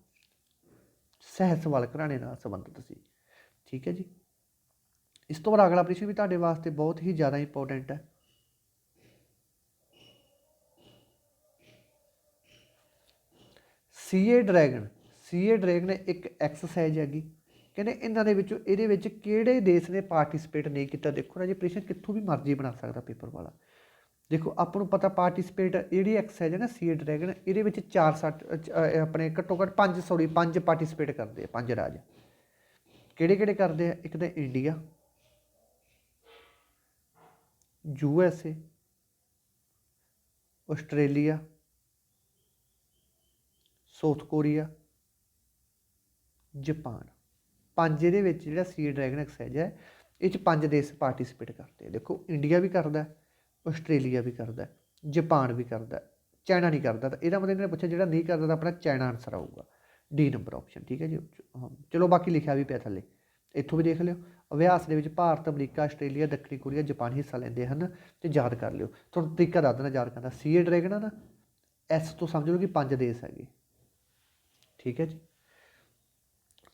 S1: ਸਹਿਸਵਾਲ ਘਰਾਣੇ ਨਾਲ ਸੰਬੰਧਿਤ ਸੀ। ਠੀਕ ਹੈ ਜੀ? ਇਸ ਤੋਂ ਬਾਅਦ ਅਗਲਾ ਪ੍ਰਸ਼ਨ ਵੀ ਤੁਹਾਡੇ ਵਾਸਤੇ ਬਹੁਤ ਹੀ ਜ਼ਿਆਦਾ ਇੰਪੋਰਟੈਂਟ ਹੈ। ਸੀਏ ਡਰੈਗਨ ਸੀਏ ਡਰੈਗਨ ਇੱਕ ਐਕਸਰਸਾਈਜ਼ ਹੈਗੀ। ਕਹਿੰਦੇ ਇਹਨਾਂ ਦੇ ਵਿੱਚੋਂ, ਇਹਦੇ ਵਿੱਚ ਕਿਹੜੇ ਦੇਸ਼ ਨੇ ਪਾਰਟਿਸਿਪੇਟ ਨਹੀਂ ਕੀਤਾ? ਦੇਖੋ ਰਾਜੇ, ਪ੍ਰਸ਼ਨ ਕਿੱਥੋਂ ਵੀ ਮਰਜ਼ੀ ਬਣਾ ਸਕਦਾ ਪੇਪਰ ਵਾਲਾ। ਦੇਖੋ, ਆਪਾਂ ਨੂੰ ਪਤਾ ਪਾਰਟਿਸਿਪੇਟ ਜਿਹੜੀ ਐਕਸਰਸਾਈਜ਼ ਹੈ ਨਾ ਸੀ ਡਰੈਗਨ ਇਹਦੇ ਵਿੱਚ 4 ਸੱਟ ਆਪਣੇ ਘੱਟੋ ਘੱਟ 5 ਸੌਰੀ 5 ਪਾਰਟਿਸਿਪੇਟ ਕਰਦੇ ਆ, ਪੰਜ ਰਾਜ। ਕਿਹੜੇ ਕਿਹੜੇ ਕਰਦੇ ਆ? ਇੱਕ ਤਾਂ India U S A Australia South Korea Japan ਪੰਜ ਇਹਦੇ ਵਿੱਚ ਜਿਹੜਾ ਸੀ ਡਰੈਗਨ ਐਕਸਰਸਾਈਜ਼ ਹੈ ਇਹ ਚ ਪੰਜ ਦੇਸ਼ ਪਾਰਟਿਸਿਪੇਟ ਕਰਦੇ ਦੇਖੋ ਇੰਡੀਆ ਵੀ ਕਰਦਾ ਆਸਟ੍ਰੇਲੀਆ ਵੀ ਕਰਦਾ ਹੈ, ਜਾਪਾਨ ਵੀ ਕਰਦਾ ਚਾਈਨਾ ਨਹੀਂ ਕਰਦਾ ਤਾਂ ਇਹਦਾ ਮਤਲਬ ਇਹਨੇ ਪੁੱਛਿਆ ਜਿਹੜਾ ਨਹੀਂ ਕਰਦਾ ਤਾਂ ਆਪਣਾ ਚਾਈਨਾ ਆਨਸਰ ਆਊਗਾ। ਡੀ ਨੰਬਰ ਆਪਸ਼ਨ ਠੀਕ ਹੈ ਜੀ? ਹਾਂ, ਚਲੋ ਬਾਕੀ ਲਿਖਿਆ ਵੀ ਪਿਆ ਥੱਲੇ। ਇੱਥੋਂ ਵੀ ਦੇਖ ਲਿਓ ਅਭਿਆਸ ਦੇ ਵਿੱਚ ਭਾਰਤ ਅਮਰੀਕਾ ਆਸਟ੍ਰੇਲੀਆ ਦੱਖਣੀ ਕੋਰੀਆ ਜਾਪਾਨ ਹਿੱਸਾ ਲੈਂਦੇ ਹਨ ਤੇ ਯਾਦ ਕਰ ਲਿਓ। ਤੁਹਾਨੂੰ ਤਰੀਕਾ ਦੱਸ ਦੇਣਾ ਯਾਦ ਕਰਨ। ਸੀ ਏ ਡਰੈਗਨ ਆ ਨਾ ਐਸ ਤੋਂ ਸਮਝ ਲਓ ਕਿ ਪੰਜ ਦੇਸ਼ ਹੈਗੇ। ਠੀਕ ਹੈ ਜੀ?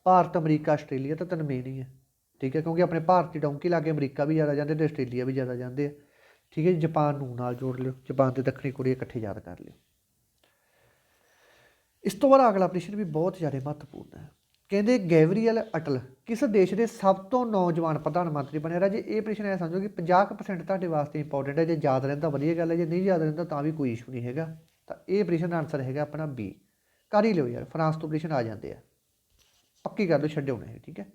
S1: ਭਾਰਤ, ਅਮਰੀਕਾ, ਆਸਟ੍ਰੇਲੀਆ ਤਾਂ ਤਨਮੇਨ ਹੀ ਹੈ। ਠੀਕ ਹੈ, ਕਿਉਂਕਿ ਆਪਣੇ ਭਾਰਤੀ ਡੌਂਕੀ ਕੇ ਅਮਰੀਕਾ ਵੀ ਜ਼ਿਆਦਾ ਜਾਂਦੇ ਤੇ ਆਸਟ੍ਰੇਲੀਆ ਵੀ ਜ਼ਿਆਦਾ ਜਾਂਦੇ ਆ। ਠੀਕ ਹੈ ਜੀ ਜਾਪਾਨ ਨੂੰ ਨਾਲ ਜੋੜ ਲਿਓ, ਜਾਪਾਨ ਤੇ ਦੱਖਣੀ ਕੋਰੀਆ ਇਕੱਠੇ ਯਾਦ ਕਰ ਲਿਓ। ਇਸ ਤੋਂ ਬਾਅਦ ਅਗਲਾ ਪ੍ਰਸ਼ਨ ਵੀ ਬਹੁਤ ਜ਼ਿਆਦਾ ਮਹੱਤਵਪੂਰਨ ਹੈ। ਕਹਿੰਦੇ ਗੈਵਰੀਅਲ ਅਟਲ ਕਿਸ ਦੇਸ਼ ਦੇ ਸਭ ਤੋਂ ਨੌਜਵਾਨ ਪ੍ਰਧਾਨ ਮੰਤਰੀ ਬਣਿਆ ਰਾਜੇ, ਇਹ ਪ੍ਰਸ਼ਨ ਐ ਸਮਝੋ ਕਿ 50% ਤੁਹਾਡੇ ਵਾਸਤੇ ਇੰਪੋਰਟੈਂਟ ਹੈ, ਜੇ ਯਾਦ ਰਹਿੰਦਾ ਵਧੀਆ ਗੱਲ ਹੈ, ਜੇ ਨਹੀਂ ਯਾਦ ਰਹਿੰਦਾ ਤਾਂ ਵੀ ਕੋਈ ਇਸ਼ੂ ਨਹੀਂ ਹੈਗਾ। ਤਾਂ ਇਹ ਪ੍ਰਸ਼ਨ ਦਾ ਆਨਸਰ ਹੈਗਾ ਆਪਣਾ ਬੀ ਕਰ ਹੀ ਲਿਓ ਯਾਰ, ਫਰਾਂਸ ਤੋਂ ਪ੍ਰਸ਼ਨ ਆ ਜਾਂਦੇ ਆ। ਪੱਕੀ ਕਰ ਲਓ ਛੱਡਿਓ ਨਹੀਂ ਠੀਕ ਹੈ?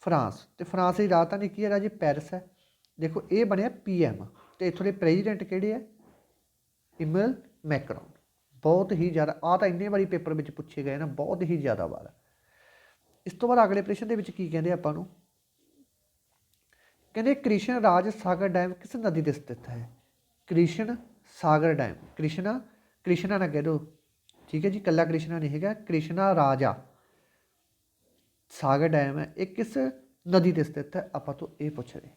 S1: ਫਰਾਂਸ, ਤੇ ਫਰਾਂਸ ਦੀ ਰਾਜਧਾਨੀ ਕੀ ਹੈ ਰਾਜੇ? ਪੈਰਿਸ ਹੈ। ਦੇਖੋ, ਇਹ ਬਣਿਆ ਪੀਐਮ ਤੇ ਇੱਥੋਂ ਦੇ ਪ੍ਰੈਜ਼ੀਡੈਂਟ ਕਿਹੜੇ ਹੈ? Emmanuel Macron. ਬਹੁਤ ਹੀ ਜ਼ਿਆਦਾ ਆ ਤਾਂ ਇੰਨੇ ਵਾਰੀ ਪੇਪਰ ਵਿੱਚ ਪੁੱਛੇ ਗਏ ਨਾ, ਬਹੁਤ ਹੀ ਜ਼ਿਆਦਾ ਵਾਰ ਇਸ ਤੋਂ ਬਾਅਦ ਅਗਲੇ ਪ੍ਰਸ਼ਨ ਦੇ ਵਿੱਚ ਕੀ ਕਹਿੰਦੇ ਆਪਾਂ ਨੂੰ? ਕਹਿੰਦੇ, ਕ੍ਰਿਸ਼ਨ ਰਾਜ ਸਾਗਰ ਡੈਮ ਕਿਸ ਨਦੀ ਤੇ ਸਥਿਤ ਹੈ? ਕ੍ਰਿਸ਼ਨ ਸਾਗਰ ਡੈਮ। ਕ੍ਰਿਸ਼ਨਾ ਕ੍ਰਿਸ਼ਨਾ ਨਾ ਕਹਿ ਦੋ ਠੀਕ ਹੈ ਜੀ, ਕੱਲਾ ਕ੍ਰਿਸ਼ਨਾ ਨਹੀਂ ਹੈਗਾ, ਕ੍ਰਿਸ਼ਨਾ ਰਾਜਾ। ਸਾਗਰ ਡੈਮ ਹੈ, ਇਹ ਕਿਸ ਨਦੀ ਤੇ ਸਥਿਤ ਹੈ? ਆਪਾਂ ਤੋਂ ਇਹ ਪੁੱਛ ਰਹੇ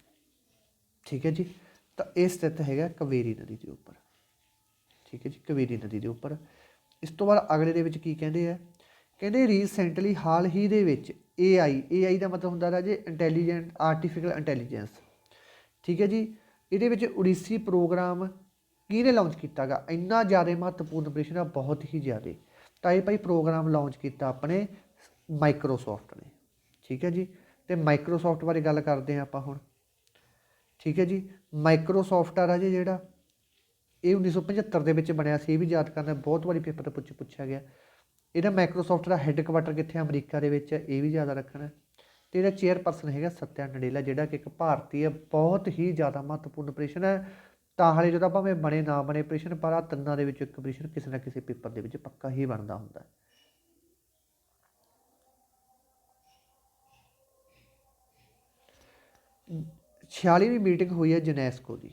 S1: ਠੀਕ ਹੈ ਜੀ? ਤਾਂ ਇਹ ਸਥਿਤ ਹੈਗਾ ਕਵੇਰੀ ਨਦੀ ਦੇ ਉੱਪਰ। ਠੀਕ ਹੈ ਜੀ? ਕਵੇਰੀ ਨਦੀ ਦੇ ਉੱਪਰ। ਇਸ ਤੋਂ ਬਾਅਦ ਅਗਲੇ ਦੇ ਵਿੱਚ ਕੀ ਕਹਿੰਦੇ ਆ? ਕਹਿੰਦੇ ਰੀਸੈਂਟਲੀ ਹਾਲ ਹੀ ਦੇ ਵਿੱਚ AI AI ਦਾ ਮਤਲਬ ਹੁੰਦਾ ਰਾਜੇ ਇੰਟੈਲੀਜੈਂਟ ਆਰਟੀਫੀਸ਼ੀਅਲ ਇੰਟੈਲੀਜੈਂਸ ਠੀਕ ਹੈ ਜੀ? ਇਹਦੇ ਵਿੱਚ ਉੜੀਸੀ ਪ੍ਰੋਗਰਾਮ ਕਿਹਨੇ ਲਾਂਚ ਕੀਤਾਗਾ ਇੰਨਾ ਜ਼ਿਆਦਾ ਮਹੱਤਵਪੂਰਨ ਪ੍ਰਸ਼ਨ ਆ, ਬਹੁਤ ਹੀ ਜ਼ਿਆਦਾ। ਤਾਂ ਇਹ ਭਾਈ ਪ੍ਰੋਗਰਾਮ ਲਾਂਚ ਕੀਤਾ ਆਪਣੇ ਮਾਈਕਰੋਸਾਫਟ ਨੇ। ਠੀਕ ਹੈ ਜੀ? ਤੇ ਮਾਈਕਰੋਸਾਫਟ ਬਾਰੇ ਗੱਲ ਕਰਦੇ ਹਾਂ ਆਪਾਂ ਹੁਣ। ਠੀਕ ਹੈ ਜੀ? ਮਾਈਕਰੋਸਾਫਟ ਆ ਰਾਜੇ ਜਿਹੜਾ ਇਹ 1975 ਦੇ ਵਿੱਚ ਬਣਿਆ ਸੀ ਇਹ ਵੀ ਯਾਦ ਕਰਨਾ ਬਹੁਤ ਵਾਰੀ ਪੇਪਰ ਤੇ ਪੁੱਛ ਪੁੱਛਿਆ ਗਿਆ। ਇਹਦਾ ਮਾਈਕਰੋਸਾਫਟ ਦਾ ਹੈੱਡਕੁਆਟਰ ਕਿੱਥੇ ਹੈ ਅਮਰੀਕਾ ਦੇ ਵਿੱਚ ਹੈ, ਇਹ ਵੀ ਜ਼ਿਆਦਾ ਰੱਖਣਾ। ਹੈ। ਤੇ ਇਹਦਾ ਚੇਅਰਪਰਸਨ ਹੈਗਾ ਸਤਿਆ ਨਡੇਲਾ ਜਿਹੜਾ ਕਿ ਇੱਕ ਭਾਰਤੀ ਹੈ ਬਹੁਤ ਹੀ ਜ਼ਿਆਦਾ ਮਹੱਤਵਪੂਰਨ ਆਪਰੇਸ਼ਨ ਹੈ। ਤਾਂ ਹਾਲੇ ਜਦੋਂ ਭਾਵੇਂ ਬਣੇ ਨਾ ਬਣੇ ਆਪਰੇਸ਼ਨ ਪਰ ਆ ਤਿੰਨਾਂ ਦੇ ਵਿੱਚ ਇੱਕ ਆਪਰੇਸ਼ਨ ਕਿਸੇ ਨਾ ਕਿਸੇ ਪੇਪਰ ਦੇ ਵਿੱਚ ਪੱਕਾ ਹੀ ਬਣਦਾ ਹੁੰਦਾ ਹੈ। ਛਿਆਲੀਵੀਂ ਮੀਟਿੰਗ ਹੋਈ ਹੈ ਯੂਨੈਸਕੋ ਦੀ।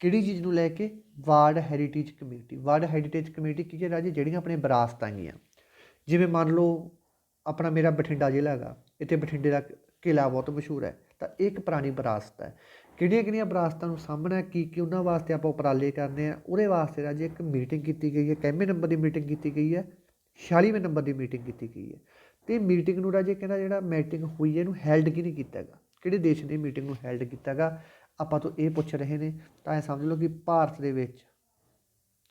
S1: ਕਿਹੜੀ ਚੀਜ਼ ਨੂੰ ਲੈ ਕੇ? World heritage committee world heritage committee ਕੀ ਹੈ ਰਾਜੇ? ਜਿਹੜੀਆਂ ਆਪਣੇ ਵਿਰਾਸਤਾਂ ਗੀਆਂ ਜਿਵੇਂ ਮੰਨ ਲਓ ਆਪਣਾ ਮੇਰਾ ਬਠਿੰਡਾ ਜ਼ਿਲ੍ਹਾ ਹੈਗਾ, ਇੱਥੇ ਬਠਿੰਡੇ ਦਾ ਕਿਲਾ ਬਹੁਤ ਮਸ਼ਹੂਰ ਹੈ, ਤਾਂ ਇਹ ਇੱਕ ਪੁਰਾਣੀ ਵਿਰਾਸਤ ਹੈ। ਕਿਹੜੀਆਂ ਕਿਹੜੀਆਂ ਵਿਰਾਸਤਾਂ ਨੂੰ ਸਾਹਮਣਾ ਕੀ ਕੀ ਉਹਨਾਂ ਵਾਸਤੇ ਆਪਾਂ ਉਪਰਾਲੇ ਕਰਨੇ ਆ? ਉਹਦੇ ਵਾਸਤੇ ਰਾਜੇ ਇੱਕ ਮੀਟਿੰਗ ਕੀਤੀ ਗਈ ਹੈ। ਕਿੰਨੇ ਨੰਬਰ ਦੀ ਮੀਟਿੰਗ ਕੀਤੀ ਗਈ ਹੈ? 46ਵੇਂ ਨੰਬਰ ਦੀ ਮੀਟਿੰਗ ਕੀਤੀ ਗਈ ਹੈ। ਤੇ ਮੀਟਿੰਗ ਨੂੰ ਰਾਜੇ ਕਹਿੰਦਾ ਜਿਹੜਾ ਮੀਟਿੰਗ ਹੋਈ ਹੈ, ਇਹਨੂੰ ਹੈਲਡ ਕਿਹਨੇ ਕੀਤਾ ਹੈਗਾ? ਕਿਹੜੇ ਦੇਸ਼ ਨੇ ਮੀਟਿੰਗ ਨੂੰ ਹੈਲਡ ਕੀਤਾ ਹੈਗਾ ਆਪਾਂ ਤੋਂ ਇਹ ਪੁੱਛ ਰਹੇ ਨੇ, ਤਾਂ ਇਹ ਸਮਝ ਲਓ ਕਿ ਭਾਰਤ ਦੇ ਵਿੱਚ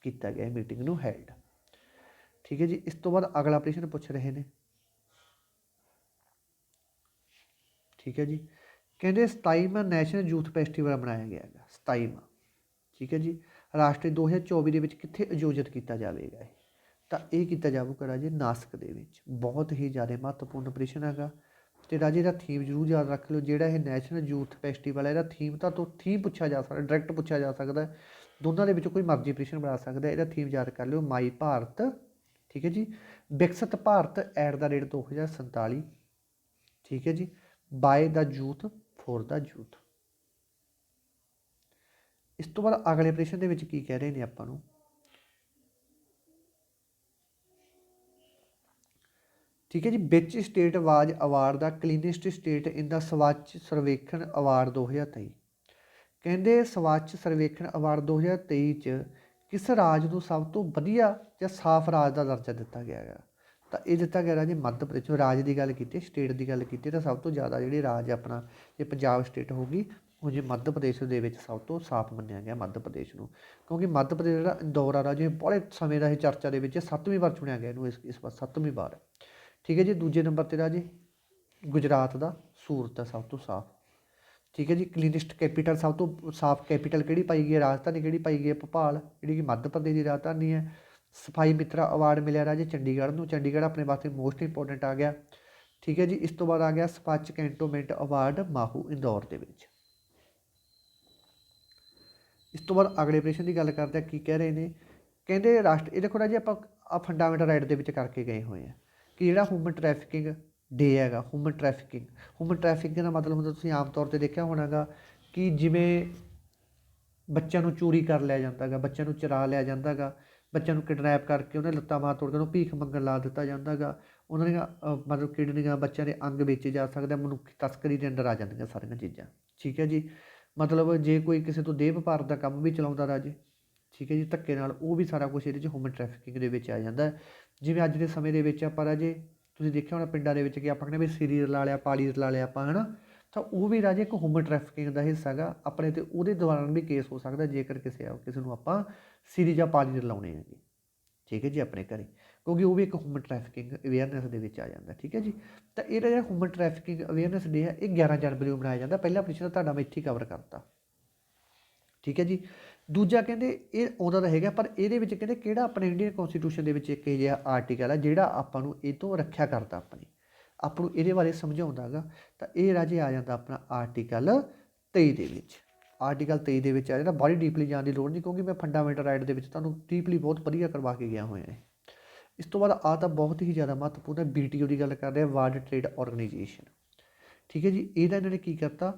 S1: ਕੀਤਾ ਗਿਆ ਮੀਟਿੰਗ ਨੂੰ ਹੈਲਡ ਠੀਕ ਹੈ ਜੀ, ਇਸ ਤੋਂ ਬਾਅਦ ਅਗਲਾ ਪ੍ਰਸ਼ਨ ਪੁੱਛ ਰਹੇ ਨੇ। ਠੀਕ ਹੈ ਜੀ, ਕਹਿੰਦੇ 27ਵਾਂ ਨੈਸ਼ਨਲ ਯੂਥ ਫੈਸਟੀਵਲ ਮਨਾਇਆ ਗਿਆ ਹੈਗਾ 27ਵਾਂ ਠੀਕ ਹੈ ਜੀ, ਰਾਸ਼ਟਰੀ 2024 ਦੇ ਵਿੱਚ ਕਿੱਥੇ ਆਯੋਜਿਤ ਕੀਤਾ ਜਾਵੇਗਾ ਇਹ? ਤਾਂ ਇਹ ਕੀਤਾ ਜਾਊਗਾ ਜੀ ਨਾਸਕ ਦੇ ਵਿੱਚ, ਬਹੁਤ ਹੀ ਜ਼ਿਆਦਾ ਮਹੱਤਵਪੂਰਨ ਪ੍ਰਸ਼ਨ ਹੈਗਾ। ਤੇ ਰਾਜੇ ਦਾ ਥੀਮ ਜ਼ਰੂਰ ਯਾਦ ਰੱਖ ਲਿਓ, ਜਿਹੜਾ ਇਹ ਨੈਸ਼ਨਲ ਯੂਥ ਫੈਸਟੀਵਲ ਹੈ, ਇਹਦਾ ਥੀਮ ਤਾਂ ਤੋਂ ਥੀਮ ਪੁੱਛਿਆ ਜਾ ਸਕਦਾ ਡਾਇਰੈਕਟ ਪੁੱਛਿਆ ਜਾ ਸਕਦਾ ਦੋਨਾਂ ਦੇ ਵਿੱਚੋਂ ਕੋਈ ਮਰਜ਼ੀ ਪ੍ਰਸ਼ਨ ਬਣਾ ਸਕਦਾ ਇਹਦਾ ਥੀਮ ਯਾਦ ਕਰ ਲਿਓ ਮਾਈ ਭਾਰਤ ਠੀਕ ਹੈ ਜੀ? ਵਿਕਸਿਤ ਭਾਰਤ ਐਟ ਦਾ ਰੇਟ 2047 ਠੀਕ ਹੈ ਜੀ? By the youth for the youth ਇਸ ਤੋਂ ਬਾਅਦ ਅਗਲੇ ਪ੍ਰਸ਼ਨ ਦੇ ਵਿੱਚ ਕੀ ਕਹਿ ਰਹੇ ਨੇ ਆਪਾਂ ਨੂੰ? ਠੀਕ ਹੈ ਜੀ, ਵਿੱਚ ਸਟੇਟ ਆਵਾਜ਼ award the cleanest state in the Swachh Survekshan award 2023 ਕਹਿੰਦੇ ਸਵੱਛ ਸਰਵੇਖਣ ਅਵਾਰਡ 2023 ਚ ਕਿਸ ਰਾਜ ਨੂੰ ਸਭ ਤੋਂ ਵਧੀਆ ਜਾਂ ਸਾਫ਼ ਰਾਜ ਦਾ ਦਰਜਾ ਦਿੱਤਾ ਗਿਆ ਹੈ ਤਾਂ ਇਹ ਦਿੱਤਾ ਗਿਆ ਰਾਜ ਮੱਧ ਪ੍ਰਦੇਸ਼ ਰਾਜ ਦੀ ਗੱਲ ਕੀਤੀ ਸਟੇਟ ਦੀ ਗੱਲ ਕੀਤੀ, ਤਾਂ ਸਭ ਤੋਂ ਜ਼ਿਆਦਾ ਜਿਹੜੀ ਰਾਜ ਆਪਣਾ, ਜੇ ਪੰਜਾਬ ਸਟੇਟ ਹੋਗੀ ਉਹ ਜੇ ਮੱਧ ਪ੍ਰਦੇਸ਼ ਦੇ ਵਿੱਚ ਸਭ ਤੋਂ ਸਾਫ਼ ਮੰਨਿਆ ਗਿਆ ਮੱਧ ਪ੍ਰਦੇਸ਼ ਨੂੰ। ਕਿਉਂਕਿ ਮੱਧ ਪ੍ਰਦੇਸ਼ ਜਿਹੜਾ ਇੰਦੌਰ ਆ ਰਾਜ, ਇਹ ਬੜੇ ਸਮੇਂ ਦਾ ਇਹ ਚਰਚਾ ਦੇ ਵਿੱਚ ਸੱਤਵੀਂ ਵਾਰ ਚੁਣਿਆ ਗਿਆ ਇਹਨੂੰ ਇਸ ਇਸ ਵਾਰ ਸੱਤਵੀਂ ਵਾਰ। ਠੀਕ ਹੈ ਜੀ, ਦੂਜੇ ਨੰਬਰ ਤੇ ਰਾਜੇ ਗੁਜਰਾਤ ਦਾ ਸੂਰਤ ਹੈ ਸਭ ਤੋਂ ਸਾਫ਼। ਠੀਕ ਹੈ ਜੀ ਕਲੀਨਿਸਟ ਕੈਪੀਟਲ ਸਭ ਤੋਂ ਸਾਫ਼ ਕੈਪੀਟਲ ਕਿਹੜੀ ਪਾਈ ਗਈ ਹੈ? ਰਾਜਧਾਨੀ ਕਿਹੜੀ ਪਾਈ ਗਈ ਹੈ? ਭੋਪਾਲ, ਜਿਹੜੀ ਕਿ ਮੱਧ ਪ੍ਰਦੇਸ਼ ਦੀ ਰਾਜਧਾਨੀ ਹੈ। ਸਫ਼ਾਈ ਮਿੱਤਰਾ ਅਵਾਰਡ ਮਿਲਿਆ ਰਾਜੇ ਚੰਡੀਗੜ੍ਹ ਨੂੰ। ਚੰਡੀਗੜ੍ਹ ਆਪਣੇ ਵਾਸਤੇ ਮੋਸਟ ਇੰਪੋਰਟੈਂਟ ਆ ਗਿਆ। ਠੀਕ ਹੈ ਜੀ, ਇਸ ਤੋਂ ਬਾਅਦ ਆ ਗਿਆ ਸਪੱਚ ਕੈਂਟੋਮੈਂਟ ਅਵਾਰਡ ਮਾਹੂ ਇੰਦੌਰ ਦੇ ਵਿੱਚ। ਇਸ ਤੋਂ ਬਾਅਦ ਅਗਲੇ ਪ੍ਰਸ਼ਨ ਦੀ ਗੱਲ ਕਰਦੇ ਆ ਕੀ ਕਹਿ ਰਹੇ ਨੇ? ਕਹਿੰਦੇ ਰਾਸ਼ਟਰ, ਇਹ ਦੇਖੋ ਰਾਜੇ ਆਪਾਂ ਫੰਡਾਮੈਂਟਲ ਰਾਈਟ ਦੇ ਵਿੱਚ ਕਰਕੇ ਗਏ ਹੋਏ ਆ ਕਿ ਜਿਹੜਾ ਹਿਊਮਨ ਟ੍ਰੈਫਿਕਿੰਗ ਡੇ ਹੈਗਾ ਹਿਊਮਨ ਟ੍ਰੈਫਿਕਿੰਗ ਹਿਊਮਨ ਟ੍ਰੈਫਿਕਿੰਗ ਦਾ ਮਤਲਬ ਹੁੰਦਾ ਤੁਸੀਂ ਆਮ ਤੌਰ ਤੇ ਦੇਖਿਆ ਹੋਣਾਗਾ ਕਿ ਜਿਵੇਂ ਬੱਚਿਆਂ ਨੂੰ ਚੋਰੀ ਕਰ ਲਿਆ ਜਾਂਦਾਗਾ ਬੱਚਿਆਂ ਨੂੰ ਚਰਾ ਲਿਆ ਜਾਂਦਾਗਾ ਬੱਚਿਆਂ ਨੂੰ ਕਿਡਨੈਪ ਕਰਕੇ ਉਹਨਾਂ ਦੇ ਲੱਤਾਂ ਮਾਰ ਤੋੜ ਕੇ ਉਹਨੂੰ ਭੀਖ ਮੰਗਣ ਲਾ ਦਿੱਤਾ ਜਾਂਦਾਗਾ ਉਹਨਾਂ ਦੀਆਂ ਮਤਲਬ ਕਿਡਨੀਆਂ ਬੱਚਿਆਂ ਦੇ ਅੰਗ ਵੇਚੇ ਜਾ ਸਕਦੇ ਆ, ਮਨੁੱਖੀ ਤਸਕਰੀ ਦੇ ਅੰਦਰ ਆ ਜਾਂਦੀਆਂ ਸਾਰੀਆਂ ਚੀਜ਼ਾਂ। ਠੀਕ ਹੈ ਜੀ? ਮਤਲਬ ਜੇ ਕੋਈ ਕਿਸੇ ਤੋਂ ਦੇਹ ਵਪਾਰ ਦਾ ਕੰਮ ਵੀ ਚਲਾਉਂਦਾ ਰਾਜੇ ਠੀਕ ਹੈ ਜੀ, ਧੱਕੇ ਨਾਲ ਉਹ ਵੀ ਸਾਰਾ ਕੁਝ ਇਹਦੇ 'ਚ ਹਿਊਮਨ ਟ੍ਰੈਫਿਕਿੰਗ ਦੇ ਵਿੱਚ ਆ ਜਾਂਦਾ। ਜਿਵੇਂ ਅੱਜ ਦੇ ਸਮੇਂ ਦੇ ਵਿੱਚ ਆਪਾਂ ਰਾਜੇ, ਤੁਸੀਂ ਦੇਖਿਆ ਹੋਣਾ ਪਿੰਡਾਂ ਦੇ ਵਿੱਚ ਕਿ ਆਪਾਂ ਕਹਿੰਦੇ ਵੀ ਸਿਰੀ ਰਲਾ ਲਿਆ, ਪਾਲੀ ਰਲਾ ਲਿਆ ਆਪਾਂ, ਹਨਾ? ਤਾਂ ਉਹ ਵੀ ਰਾਜੇ ਇੱਕ ਹਿਊਮਨ ਟ੍ਰੈਫਿਕਿੰਗ ਦਾ ਹਿੱਸਾ ਹੈਗਾ। ਆਪਣੇ ਤੇ ਉਹਦੇ ਦੌਰਾਨ ਵੀ ਕੇਸ ਹੋ ਸਕਦਾ, ਜੇਕਰ ਕਿਸੇ ਕਿਸੇ ਨੂੰ ਆਪਾਂ ਸਿਰੀ ਜਾਂ ਪਾਲੀ ਰਲਾਉਣੇ ਹੈਗੇ। ਠੀਕ ਹੈ ਜੀ, ਆਪਣੇ ਘਰੇ। ਕਿਉਂਕਿ ਉਹ ਵੀ ਇੱਕ ਹਿਊਮਨ ਟ੍ਰੈਫਿਕਿੰਗ ਅਵੇਅਰਨੈਸ ਦੇ ਵਿੱਚ ਆ ਜਾਂਦਾ, ਠੀਕ ਹੈ ਜੀ? ਤਾਂ ਇਹਦਾ ਜਿਹੜਾ ਹਿਊਮਨ ਟ੍ਰੈਫਿਕਿੰਗ ਅਵੇਅਰਨੈਸ ਡੇ ਹੈ, ਇਹ 11 ਜਨਵਰੀ ਨੂੰ ਮਨਾਇਆ ਜਾਂਦਾ। ਪਹਿਲਾ ਪ੍ਰਸ਼ਨ ਤੁਹਾਡਾ ਮੈਂ ਇੱਥੇ ਕਵਰ ਕਰਤਾ। ਠੀਕ ਹੈ ਜੀ? ਦੂਜਾ ਕਹਿੰਦੇ ਇਹ ਆਉਂਦਾ ਤਾਂ ਹੈਗਾ, ਪਰ ਇਹਦੇ ਵਿੱਚ ਕਹਿੰਦੇ ਕਿਹੜਾ ਆਪਣੇ ਇੰਡੀਅਨ ਕਨਸਟੀਟਿਊਸ਼ਨ ਦੇ ਵਿੱਚ ਇੱਕ ਇਹ ਜਿਹਾ ਆਰਟੀਕਲ ਹੈ ਜਿਹੜਾ ਆਪਾਂ ਨੂੰ ਇਹ ਤੋਂ ਰੱਖਿਆ ਕਰਦਾ ਆਪਣੀ। ਆਪਾਂ ਨੂੰ ਇਹਦੇ ਬਾਰੇ ਸਮਝਾਉਂਦਾ ਹੈਗਾ ਤਾਂ ਇਹ ਰਾਜੇ ਆ ਜਾਂਦਾ ਆਪਣਾ ਆਰਟੀਕਲ 23 ਦੇ ਵਿੱਚ। ਆਰਟੀਕਲ 23 ਦੇ ਵਿੱਚ ਆ ਜਾਂਦਾ ਬੜੀ ਡੀਪਲੀ ਜਾਣ ਦੀ ਲੋੜ ਨਹੀਂ, ਕਿਉਂਕਿ ਮੈਂ ਫੰਡਾਮੈਂਟਲ ਰਾਈਟ ਦੇ ਵਿੱਚ ਤੁਹਾਨੂੰ ਡੀਪਲੀ ਬਹੁਤ ਵਧੀਆ ਕਰਵਾ ਕੇ ਗਿਆ ਹੋਇਆ ਹੈ ਇਸ ਤੋਂ ਬਾਅਦ ਆ ਤਾਂ ਬਹੁਤ ਹੀ ਜ਼ਿਆਦਾ ਮਹੱਤਵਪੂਰਨ ਹੈ ਬੀਟੀਓ ਦੀ ਗੱਲ ਕਰਦੇ ਆ ਵਰਲਡ ਟ੍ਰੇਡ ਆਰਗੇਨਾਈਜੇਸ਼ਨ ਠੀਕ ਹੈ ਜੀ, ਇਹਦਾ ਇਹਨਾਂ ਨੇ ਕੀ ਕਰਤਾ?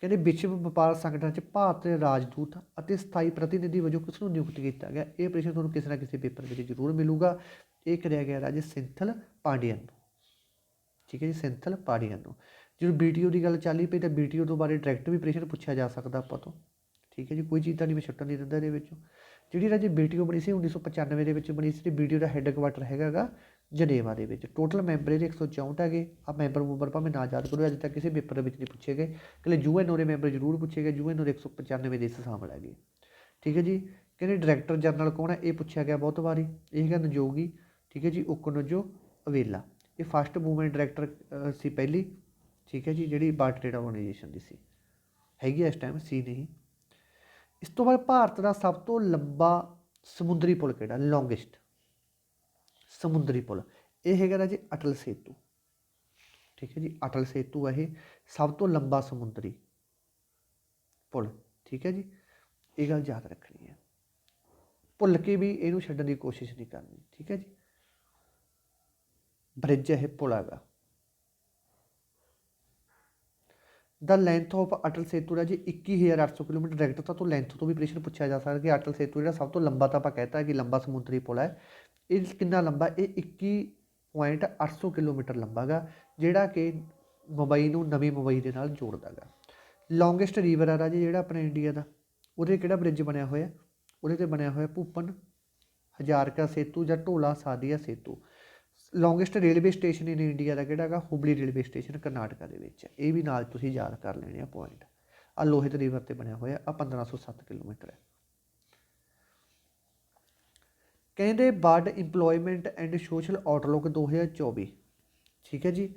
S1: ਕਹਿੰਦੇ ਵਿਸ਼ਵ ਵਪਾਰ ਸੰਗਠਨ 'ਚ ਭਾਰਤ ਦੇ ਰਾਜਦੂਤ ਅਤੇ ਸਥਾਈ ਪ੍ਰਤੀਨਿਧੀ ਵਜੋਂ ਕਿਸ ਨੂੰ ਨਿਯੁਕਤ ਕੀਤਾ ਗਿਆ? ਇਹ ਪ੍ਰਸ਼ਨ ਤੁਹਾਨੂੰ ਕਿਸੇ ਨਾ ਕਿਸੇ ਪੇਪਰ ਵਿੱਚ ਜ਼ਰੂਰ ਮਿਲੂਗਾ। ਇਹ ਕਰਿਆ ਗਿਆ ਰਾਜੇ ਸਿੰਥਲ ਪਾਂਡਿਅਨ ਨੂੰ। ਠੀਕ ਹੈ ਜੀ, ਸਿੰਥਲ ਪਾਂਡਿਅਨ ਨੂੰ। ਜਦੋਂ ਬੀਟੀਓ ਦੀ ਗੱਲ ਚੱਲੀ ਪਈ ਤਾਂ ਬੀਟੀਓ ਤੋਂ ਬਾਰੇ ਡਾਇਰੈਕਟ ਵੀ ਪ੍ਰਸ਼ਨ ਪੁੱਛਿਆ ਜਾ ਸਕਦਾ ਆਪਾਂ ਤੋਂ। ਠੀਕ ਹੈ ਜੀ, ਕੋਈ ਚੀਜ਼ ਤਾਂ ਨਹੀਂ ਮੈਂ ਛੱਟਣ ਨਹੀਂ ਦਿੰਦਾ ਇਹਦੇ ਵਿੱਚੋਂ। ਜਿਹੜੀ ਰਾਜੇ ਬੀਟੀਓ ਬਣੀ ਸੀ 1995 ਦੇ ਵਿੱਚ ਬਣੀ ਸੀ ਤੇ ਬੀਟੀਓ ਦਾ ਹੈੱਡਕੁਆਟਰ ਹੈਗਾਗਾ ਜਨੇਵਾ ਦੇ ਵਿੱਚ। ਟੋਟਲ ਮੈਂਬਰ ਇਹਦੇ 164 ਹੈਗੇ। ਆ ਮੈਂਬਰ ਮੂੰਬਰ ਭਾਵੇਂ ਨਾ ਯਾਦ ਕਰੋ, ਅੱਜ ਤੱਕ ਕਿਸੇ ਪੇਪਰ ਵਿੱਚ ਨਹੀਂ ਪੁੱਛੇ ਗਏ। ਕਿ ਯੂਐਨਓ ਦੇ ਮੈਂਬਰ ਜ਼ਰੂਰ ਪੁੱਛੇ ਗਏ। ਯੂਐਨਓ ਦੇ 195 ਦੇਸ਼ ਸ਼ਾਮਲ ਹੈਗੇ। ਠੀਕ ਹੈ ਜੀ? ਕਹਿੰਦੇ ਡਾਇਰੈਕਟਰ ਜਨਰਲ ਕੌਣ ਹੈ? ਇਹ ਪੁੱਛਿਆ ਗਿਆ ਬਹੁਤ ਵਾਰੀ। ਇਹ ਹੈਗਾ ਨਜੋਗੀ। ਠੀਕ ਹੈ ਜੀ? ਉਕਨਜੋ ਅਵੇਲਾ। ਇਹ ਫਸਟ ਮੂਵਮੈਂਟ ਡਾਇਰੈਕਟਰ ਸੀ ਪਹਿਲੀ। ਠੀਕ ਹੈ ਜੀ? ਜਿਹੜੀ ਵਰਲਡ ਟ੍ਰੇਡ ਆਰਗੇਨਾਈਜੇਸ਼ਨ ਦੀ ਸੀ। ਹੈਗੀ ਆ ਇਸ ਟਾਈਮ ਸੀ ਨਹੀਂ। ਇਸ ਤੋਂ ਬਾਅਦ ਭਾਰਤ ਦਾ ਸਭ ਤੋਂ ਲੰਬਾ ਸਮੁੰਦਰੀ ਪੁਲ ਕਿਹੜਾ? ਲੌਂਗੈਸਟ ਸਮੁੰਦਰੀ ਪੁਲ। ਇਹ ਹੈਗਾ ਜੀ ਅਟਲ ਸੇਤੂ। ਠੀਕ ਹੈ ਜੀ, ਅਟਲ ਸੇਤੂ ਹੈ ਇਹ ਸਭ ਤੋਂ ਲੰਬਾ ਸਮੁੰਦਰੀ ਪੁਲ। ਠੀਕ ਹੈ ਜੀ, ਇਹ ਗੱਲ ਯਾਦ ਰੱਖਣੀ ਹੈ। ਭੁੱਲ ਕੇ ਵੀ ਇਹਨੂੰ ਛੱਡਣ ਦੀ ਕੋਸ਼ਿਸ਼ ਨਹੀਂ ਕਰਨੀ। ਠੀਕ ਹੈ ਜੀ ਬ੍ਰਿਜ ਇਹ ਪੁਲ ਹੈਗਾ। ਦਾ ਲੈਂਥ ਆਫ ਅਟਲ ਸੇਤੂ ਦਾ ਜੀ 21800 ਕਿਲੋਮੀਟਰ। ਡਾਇਰੈਕਟ ਤਾਂ ਤੋਂ ਲੈਂਥ ਤੋਂ ਵੀ ਪ੍ਰਸ਼ਨ ਪੁੱਛਿਆ ਜਾ ਸਕਦਾ ਕਿ ਅਟਲ ਸੇਤੂ ਜਿਹੜਾ ਸਭ ਤੋਂ ਲੰਬਾ ਤਾਂ ਆਪਾਂ ਕਹਿਤਾ ਕਿ ਲੰਬਾ ਸਮੁੰਦਰੀ ਪੁਲ ਹੈ। ਇਹ ਕਿੰਨਾ ਲੰਬਾ? ਇਹ 21.800 ਕਿਲੋਮੀਟਰ ਲੰਬਾ ਗਾ, ਜਿਹੜਾ ਕਿ ਮੁੰਬਈ ਨੂੰ ਨਵੀਂ ਮੁੰਬਈ ਦੇ ਨਾਲ ਜੋੜਦਾ ਗਾ। ਲੌਂਗੈਸਟ ਰਿਵਰ ਆ ਰਾਜੇ, ਜਿਹੜਾ ਆਪਣੇ ਇੰਡੀਆ ਦਾ। ਉਹਦੇ ਕਿਹੜਾ ਬ੍ਰਿਜ ਬਣਿਆ ਹੋਇਆ? ਉਹਦੇ ਤੇ ਬਣਿਆ ਹੋਇਆ ਭੂਪਨ, ਹਜ਼ਾਰਕਾ ਸੇਤੂ ਜਾਂ Dhola Sadiya Setu. Longest railway station in India ਦਾ ਕਿਹੜਾ ਹੈਗਾ ਹੁਬਲੀ ਰੇਲਵੇ ਸਟੇਸ਼ਨ ਕਰਨਾਟਕਾ ਦੇ ਵਿੱਚ। ਇਹ ਵੀ ਨਾਲ ਤੁਸੀਂ ਯਾਦ ਕਰ ਲੈਣੇ ਆ ਪੁਆਇੰਟ ਆ ਲੋਹਿਤ ਰਿਵਰ ਤੇ ਬਣਿਆ ਹੋਇਆ ਆ 1507 ਕਿਲੋਮੀਟਰ ਹੈ। ਕਹਿੰਦੇ world employment and social outlook 2024 ਠੀਕ ਹੈ ਜੀ।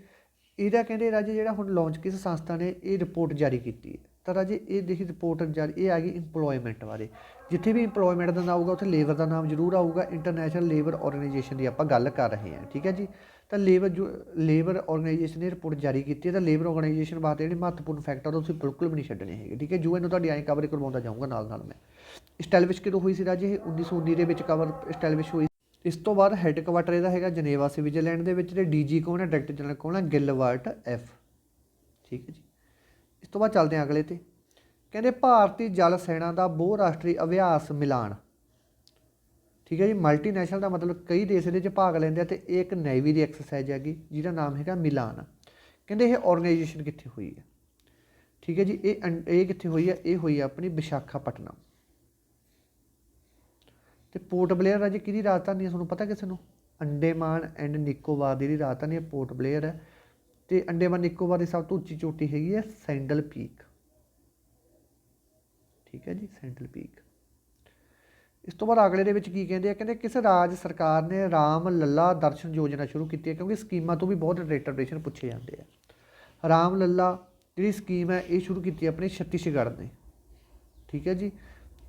S1: ਇਹਦਾ ਕਹਿੰਦੇ ਰਾਜੇ ਜਿਹੜਾ ਹੁਣ ਲਾਂਚ ਕਿਸ ਸੰਸਥਾ ਨੇ, ਇਹ ਰਿਪੋਰਟ ਜਾਰੀ ਕੀਤੀ ਹੈ। ਤਾਂ ਰਾਜੇ ਇਹ ਦੇਖੀ ਰਿਪੋਰਟ ਜਾਰੀ ਇਹ ਆ ਗਈ ਇੰਪਲੋਇਮੈਂਟ ਬਾਰੇ। ਜਿੱਥੇ ਵੀ ਇੰਪਲੋਇਮੈਂਟ ਦਾ ਨਾਮ ਆਊਗਾ, ਉੱਥੇ ਲੇਬਰ ਦਾ ਨਾਮ ਜ਼ਰੂਰ ਆਊਗਾ। ਇੰਟਰਨੈਸ਼ਨਲ ਲੇਬਰ ਆਰਗੇਨਾਈਜੇਸ਼ਨ ਦੀ ਆਪਾਂ ਗੱਲ ਕਰ ਰਹੇ ਹਾਂ, ਠੀਕ ਹੈ ਜੀ? ਤਾਂ ਲੇਬਰ ਜੋ ਲੇਬਰ ਆਰਗੇਨਾਈਜੇਸ਼ਨ ਨੇ ਰਿਪੋਰਟ ਜਾਰੀ ਕੀਤੀ ਹੈ, ਤਾਂ ਲੇਬਰ ਆਰਗੇਨਾਈਜੇਸ਼ਨ ਵਾਸਤੇ ਜਿਹੜੇ ਮਹੱਤਵਪੂਰਨ ਫੈਕਟਰ ਉਹ ਤੁਸੀਂ ਬਿਲਕੁਲ ਵੀ ਨਹੀਂ ਛੱਡਣੇ ਹੈਗੇ, ਠੀਕ ਹੈ? ਜੋ ਇਹਨੂੰ ਤੁਹਾਡੀ ਐਂ ਕਵਰ ਕਰਵਾਉਂਦਾ ਜਾਊਂਗਾ ਨਾਲ ਨਾਲ ਮੈਂ। ਸਟੈਬਲਿਸ਼ ਕਿਦੋਂ ਹੋਈ ਸੀ ਰਾਜੇ? ਇਹ 1919 ਦੇ ਵਿੱਚ ਕਵਰ ਸਟੈਬਲਿਸ਼ ਹੋਈ ਇਸ ਤੋਂ ਬਾਅਦ ਹੈੱਡਕੁਆਟਰ ਇਹਦਾ ਹੈਗਾ ਜਨੇਵਾ ਸਵਿਟਜ਼ਰਲੈਂਡ ਦੇ ਵਿੱਚ, ਤੇ ਡੀਜੀ ਕੌਣ ਹੈ? ਡਾਇਰੈਕਟਰ ਜਨਰਲ ਕੌਣ ਹੈ? ਗਿਲਵਰਟ ਐਫ ਠੀਕ ਹੈ ਜੀ? ਤੋਂ ਬਾਅਦ ਚੱਲਦੇ ਹਾਂ ਅਗਲੇ ਤੇ। ਕਹਿੰਦੇ ਭਾਰਤੀ ਜਲ ਸੈਨਾ ਦਾ ਬਹੁ ਰਾਸ਼ਟਰੀ ਅਭਿਆਸ ਮਿਲਾਨ। ਠੀਕ ਹੈ ਜੀ ਮਲਟੀਨੈਸ਼ਨਲ ਦਾ ਮਤਲਬ ਕਈ ਦੇਸ਼ ਇਹਦੇ 'ਚ ਭਾਗ ਲੈਂਦੇ ਆ ਤੇ ਇਹ ਇੱਕ ਨੇਵੀ ਦੀ ਐਕਸਰਸਾਈਜ਼ ਹੈਗੀ, ਜਿਹਦਾ ਨਾਮ ਹੈਗਾ ਮਿਲਾਨ। ਕਹਿੰਦੇ ਇਹ ਆਰਗੇਨਾਈਜੇਸ਼ਨ ਕਿੱਥੇ ਹੋਈ ਹੈ? ਠੀਕ ਹੈ ਜੀ, ਇਹ ਅੰ- ਇਹ ਕਿੱਥੇ ਹੋਈ ਹੈ? ਇਹ ਹੋਈ ਹੈ ਆਪਣੀ ਵਿਸ਼ਾਖਾਪਟਨਮ। ਤੇ ਪੋਰਟ ਬਲੇਅਰ ਰਾਜੇ ਕਿਹਦੀ ਰਾਜਧਾਨੀ ਹੈ? ਤੁਹਾਨੂੰ ਪਤਾ ਕਿਸੇ ਨੂੰ? ਅੰਡੇਮਾਨ ਐਂਡ ਨਿਕੋਬਾਰ ਦੀ ਜਿਹੜੀ ਰਾਜਧਾਨੀ ਹੈ ਪੋਰਟ ਬਲੇਅਰ ਹੈ। ਤੇ ਅੰਡੇਮਾਨ ਨਿਕੋਬਾਰ ਦੀ ਸਭ ਤੋਂ ਉੱਚੀ ਚੋਟੀ ਹੈਗੀ ਹੈ ਸੈਂਡਲ ਪੀਕ। ਠੀਕ ਹੈ ਜੀ, ਸੈਂਡਲ ਪੀਕ। ਇਸ ਤੋਂ ਬਾਅਦ ਅਗਲੇ ਦੇ ਵਿੱਚ ਕੀ ਕਹਿੰਦੇ ਆ? ਕਹਿੰਦੇ ਕਿਸ ਰਾਜ ਸਰਕਾਰ ਨੇ ਰਾਮ ਲੱਲਾ ਦਰਸ਼ਨ ਯੋਜਨਾ ਸ਼ੁਰੂ ਕੀਤੀ ਹੈ? ਕਿਉਂਕਿ ਸਕੀਮਾਂ ਤੋਂ ਵੀ ਬਹੁਤ ਇੰਟਰਪ੍ਰੀਟੇਸ਼ਨ ਪੁੱਛੇ ਜਾਂਦੇ ਆ। ਰਾਮ ਲੱਲਾ ਜਿਹੜੀ ਸਕੀਮ ਹੈ, ਇਹ ਸ਼ੁਰੂ ਕੀਤੀ ਆਪਣੇ ਛੱਤੀਸਗੜ੍ਹ ਨੇ। ਠੀਕ ਹੈ ਜੀ?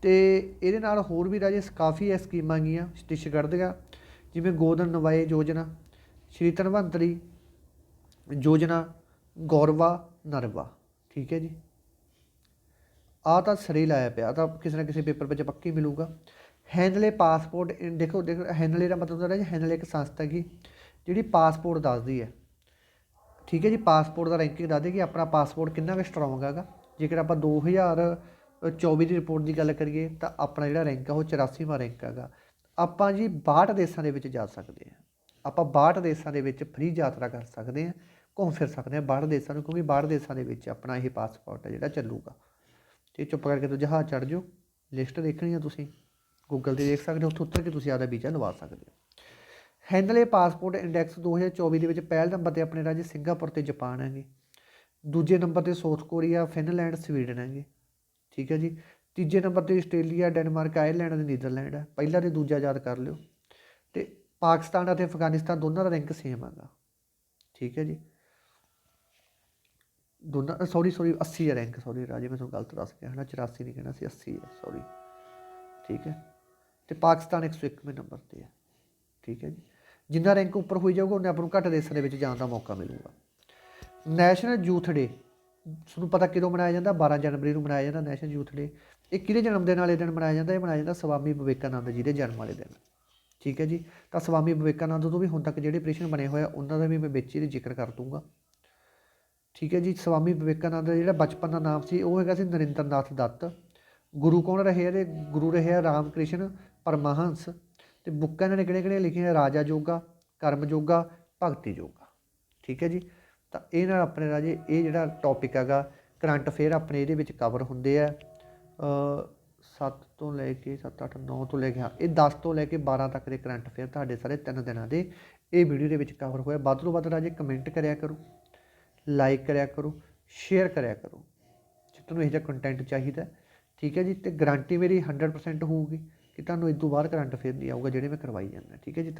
S1: ਤੇ ਇਹਦੇ ਨਾਲ ਹੋਰ ਵੀ ਰਾਜੇ ਕਾਫੀ ਹੈ ਸਕੀਮਾਂ ਗੀਆਂ ਛੱਤੀਸਗੜ੍ਹ ਦੀਆਂ, ਜਿਵੇਂ ਗੋਦਨ ਨਵਾਏ ਯੋਜਨਾ, ਸ਼੍ਰੀ ਧਨਵੰਤਰੀ ਯੋਜਨਾ ਗੌਰਵਾ ਨਰਵਾ, ਠੀਕ ਹੈ ਜੀ। ਆ ਤਾਂ ਸਰੇ ਲਾਇਆ ਪਿਆ ਤਾਂ ਕਿਸੇ ਨਾ ਕਿਸੇ ਪੇਪਰ ਵਿੱਚ ਪੱਕੀ ਮਿਲੂਗਾ। ਹੈਂਡਲੇ ਪਾਸਪੋਰਟ ਦੇਖੋ ਦੇਖੋ ਹੈਂਡਲੇ ਦਾ ਮਤਲਬ ਹੁੰਦਾ ਹੈ ਹੈਂਡਲੇ ਇੱਕ ਸੰਸਥਾ ਹੈਗੀ, ਜਿਹੜੀ ਪਾਸਪੋਰਟ ਦੱਸਦੀ ਹੈ। ਠੀਕ ਹੈ ਜੀ, ਪਾਸਪੋਰਟ ਦਾ ਰੈਂਕਿੰਗ ਦੱਸਦੇ ਕਿ ਆਪਣਾ ਪਾਸਪੋਰਟ ਕਿੰਨਾ ਕੁ ਸਟਰੋਂਗ ਹੈਗਾ। ਜੇਕਰ ਆਪਾਂ 2024 ਦੀ ਰਿਪੋਰਟ ਦੀ ਗੱਲ ਕਰੀਏ, ਤਾਂ ਆਪਣਾ ਜਿਹੜਾ ਰੈਂਕ ਆ, ਉਹ 84ਵਾਂ ਰੈਂਕ ਹੈਗਾ। ਆਪਾਂ ਜੀ 62 ਦੇਸ਼ਾਂ ਦੇ ਵਿੱਚ ਜਾ ਸਕਦੇ ਹਾਂ। ਆਪਾਂ 62 ਦੇਸ਼ਾਂ ਦੇ ਵਿੱਚ ਫ੍ਰੀ ਯਾਤਰਾ ਕਰ ਸਕਦੇ ਹਾਂ। ਘੁੰਮ ਫਿਰ ਸਕਦੇ ਹਾਂ 62 ਦੇਸ਼ਾਂ ਨੂੰ, ਕਿਉਂਕਿ 62 ਦੇਸ਼ਾਂ ਦੇ ਵਿੱਚ ਆਪਣਾ ਇਹ ਪਾਸਪੋਰਟ ਹੈ ਜਿਹੜਾ ਚੱਲੂਗਾ। ਤੇ ਚੁੱਪ ਕਰਕੇ ਤੁਸੀਂ ਜਹਾਜ਼ ਚੜ੍ਹ ਜਾਓ। ਲਿਸਟ ਦੇਖਣੀ ਆ ਤੁਸੀਂ। ਗੂਗਲ ਤੇ ਦੇਖ ਸਕਦੇ ਹੋ, ਉੱਥੇ ਉੱਤਰ ਕੇ ਤੁਸੀਂ ਆਪਦਾ ਵੀਜ਼ਾ ਲਵਾ ਸਕਦੇ ਹੋ। ਹੈਂਡਲੇ ਪਾਸਪੋਰਟ ਇੰਡੈਕਸ 2024 ਦੇ ਵਿੱਚ ਪਹਿਲ ਨੰਬਰ ਤੇ ਆਪਣੇ ਰਾਜ ਸਿੰਗਾਪੁਰ ਤੇ ਜਾਪਾਨ ਹੈਗੇ। ਦੂਜੇ ਨੰਬਰ ਤੇ ਸਾਊਥ ਕੋਰੀਆ, ਫਿਨਲੈਂਡ, ਸਵੀਡਨ ਹੈਗੇ। ਠੀਕ ਹੈ ਜੀ। ਤੀਜੇ ਨੰਬਰ ਤੇ ਆਸਟ੍ਰੇਲੀਆ, ਡੈਨਮਾਰਕ, ਆਇਰਲੈਂਡ ਤੇ ਨੀਦਰਲੈਂਡ ਹੈ। ਪਹਿਲਾ ਤੇ ਦੂਜਾ ਯਾਦ ਕਰ ਲਿਓ। ਤੇ ਪਾਕਿਸਤਾਨ ਅਤੇ ਅਫਗਾਨਿਸਤਾਨ ਦੋਨਾਂ ਦਾ ਰੈਂਕ ਸੇਮ ਹੈਗਾ। ਠੀਕ ਹੈ ਜੀ। ਦੋਨਾਂ ਸੌਰੀ ਸੌਰੀ 80 ਹੈ ਰੈਂਕ ਸੌਰੀ ਰਾਜੇ, ਮੈਂ ਤੁਹਾਨੂੰ ਗਲਤ ਦੱਸ ਗਿਆ, ਹਨਾ 84 ਨਹੀਂ ਕਹਿਣਾ ਸੀ 80 ਹੈ ਸੌਰੀ ਠੀਕ ਹੈ। ਤੇ ਪਾਕਿਸਤਾਨ 101ਵੇਂ ਨੰਬਰ ਤੇ ਹੈ, ਠੀਕ ਹੈ ਜੀ। ਜਿੰਨਾ ਰੈਂਕ ਉੱਪਰ ਹੋਈ ਜਾਊਗਾ, ਉਹਨੇ ਆਪਾਂ ਨੂੰ ਘੱਟ ਦੇਸ਼ਾਂ ਦੇ ਵਿੱਚ ਜਾਣ ਦਾ ਮੌਕਾ ਮਿਲੂਗਾ। ਨੈਸ਼ਨਲ ਯੂਥ ਡੇ ਤੁਹਾਨੂੰ ਪਤਾ ਕਿਦੋਂ ਮਨਾਇਆ ਜਾਂਦਾ? 12 ਜਨਵਰੀ ਨੂੰ ਮਨਾਇਆ ਜਾਂਦਾ ਨੈਸ਼ਨਲ ਯੂਥ ਡੇ ਇਹ ਕਿਹਦੇ ਜਨਮ ਦਿਨ ਵਾਲੇ ਦਿਨ ਮਨਾਇਆ ਜਾਂਦਾ? ਇਹ ਮਨਾਇਆ ਜਾਂਦਾ ਸਵਾਮੀ ਵਿਵੇਕਾਨੰਦ ਜੀ ਦੇ ਜਨਮ ਵਾਲੇ ਦਿਨ, ਠੀਕ ਹੈ ਜੀ। ਤਾਂ ਸਵਾਮੀ ਵਿਵੇਕਾਨੰਦ ਤੋਂ ਵੀ ਹੁਣ ਤੱਕ ਜਿਹੜੇ ਪ੍ਰਸ਼ਨ ਬਣੇ ਹੋਏ ਆ, ਉਹਨਾਂ ਦਾ ਵੀ ਮੈਂ ਵਿੱਚ ਹੀ ਜ਼ਿਕਰ ਕਰ ਦੂੰਗਾ। ਠੀਕ ਹੈ ਜੀ, ਸਵਾਮੀ ਵਿਵੇਕਾਨੰਦ ਦਾ ਜਿਹੜਾ ਬਚਪਨ ਦਾ ਨਾਮ ਸੀ, ਉਹ ਹੈਗਾ ਸੀ ਨਰਿੰਦਰ ਨਾਥ ਦੱਤ। ਗੁਰੂ ਕੌਣ ਰਹੇ ਇਹਦੇ ਗੁਰੂ ਰਹੇ ਆ ਰਾਮ ਕ੍ਰਿਸ਼ਨ ਪਰਮਹੰਸ ਤੇ ਬੁੱਕਾਂ ਇਹਨਾਂ ਨੇ ਕਿਹੜੇ ਕਿਹੜੇ ਲਿਖੇ ਆ ਰਾਜਾ ਯੋਗਾ ਕਰਮ ਯੋਗਾ ਭਗਤੀ ਯੋਗਾ ਠੀਕ ਹੈ ਜੀ? ਤਾਂ ਇਹ ਨਾਲ ਆਪਣੇ ਰਾਜੇ, ਇਹ ਜਿਹੜਾ ਟੌਪਿਕ ਹੈਗਾ, ਕਰੰਟ ਅਫੇਅਰ ਆਪਣੇ ਇਹਦੇ ਵਿੱਚ ਕਵਰ ਹੁੰਦੇ ਆ। 7 ਤੋਂ ਲੈ ਕੇ 7 8 9 ਤੋਂ ਲੈ ਕੇ, ਹਾਂ, ਇਹ 10 ਤੋਂ ਲੈ ਕੇ 12 ਤੱਕ ਦੇ ਕਰੰਟ ਅਫੇਅਰ ਤੁਹਾਡੇ ਸਾਰੇ ਤਿੰਨ ਦਿਨਾਂ ਦੇ ਇਹ ਵੀਡੀਓ ਦੇ ਵਿੱਚ ਕਵਰ ਹੋਇਆ। ਵੱਧ ਤੋਂ ਵੱਧ ਰਾਜੇ ਕਮੈਂਟ ਕਰਿਆ ਕਰੋ। ਲਾਈਕ ਕਰਿਆ ਕਰੋ ਸ਼ੇਅਰ ਕਰਿਆ ਕਰੋ। ਜੇ ਤੁਹਾਨੂੰ ਇਹ ਜਿਹਾ ਕੰਟੈਂਟ ਚਾਹੀਦਾ ਠੀਕ ਹੈ ਜੀ, ਤੇ ਗਾਰੰਟੀ ਮੇਰੀ 100% ਹੋਊਗੀ ਕਿ ਤੁਹਾਨੂੰ ਇਸ ਤੋਂ ਬਾਅਦ ਕਰੰਟ ਅਫੇਅਰ ਨਹੀਂ ਆਊਗਾ, ਜਿਹੜੇ ਮੈਂ ਕਰਵਾਈ ਜਾਂਦਾ, ਠੀਕ ਹੈ ਜੀ।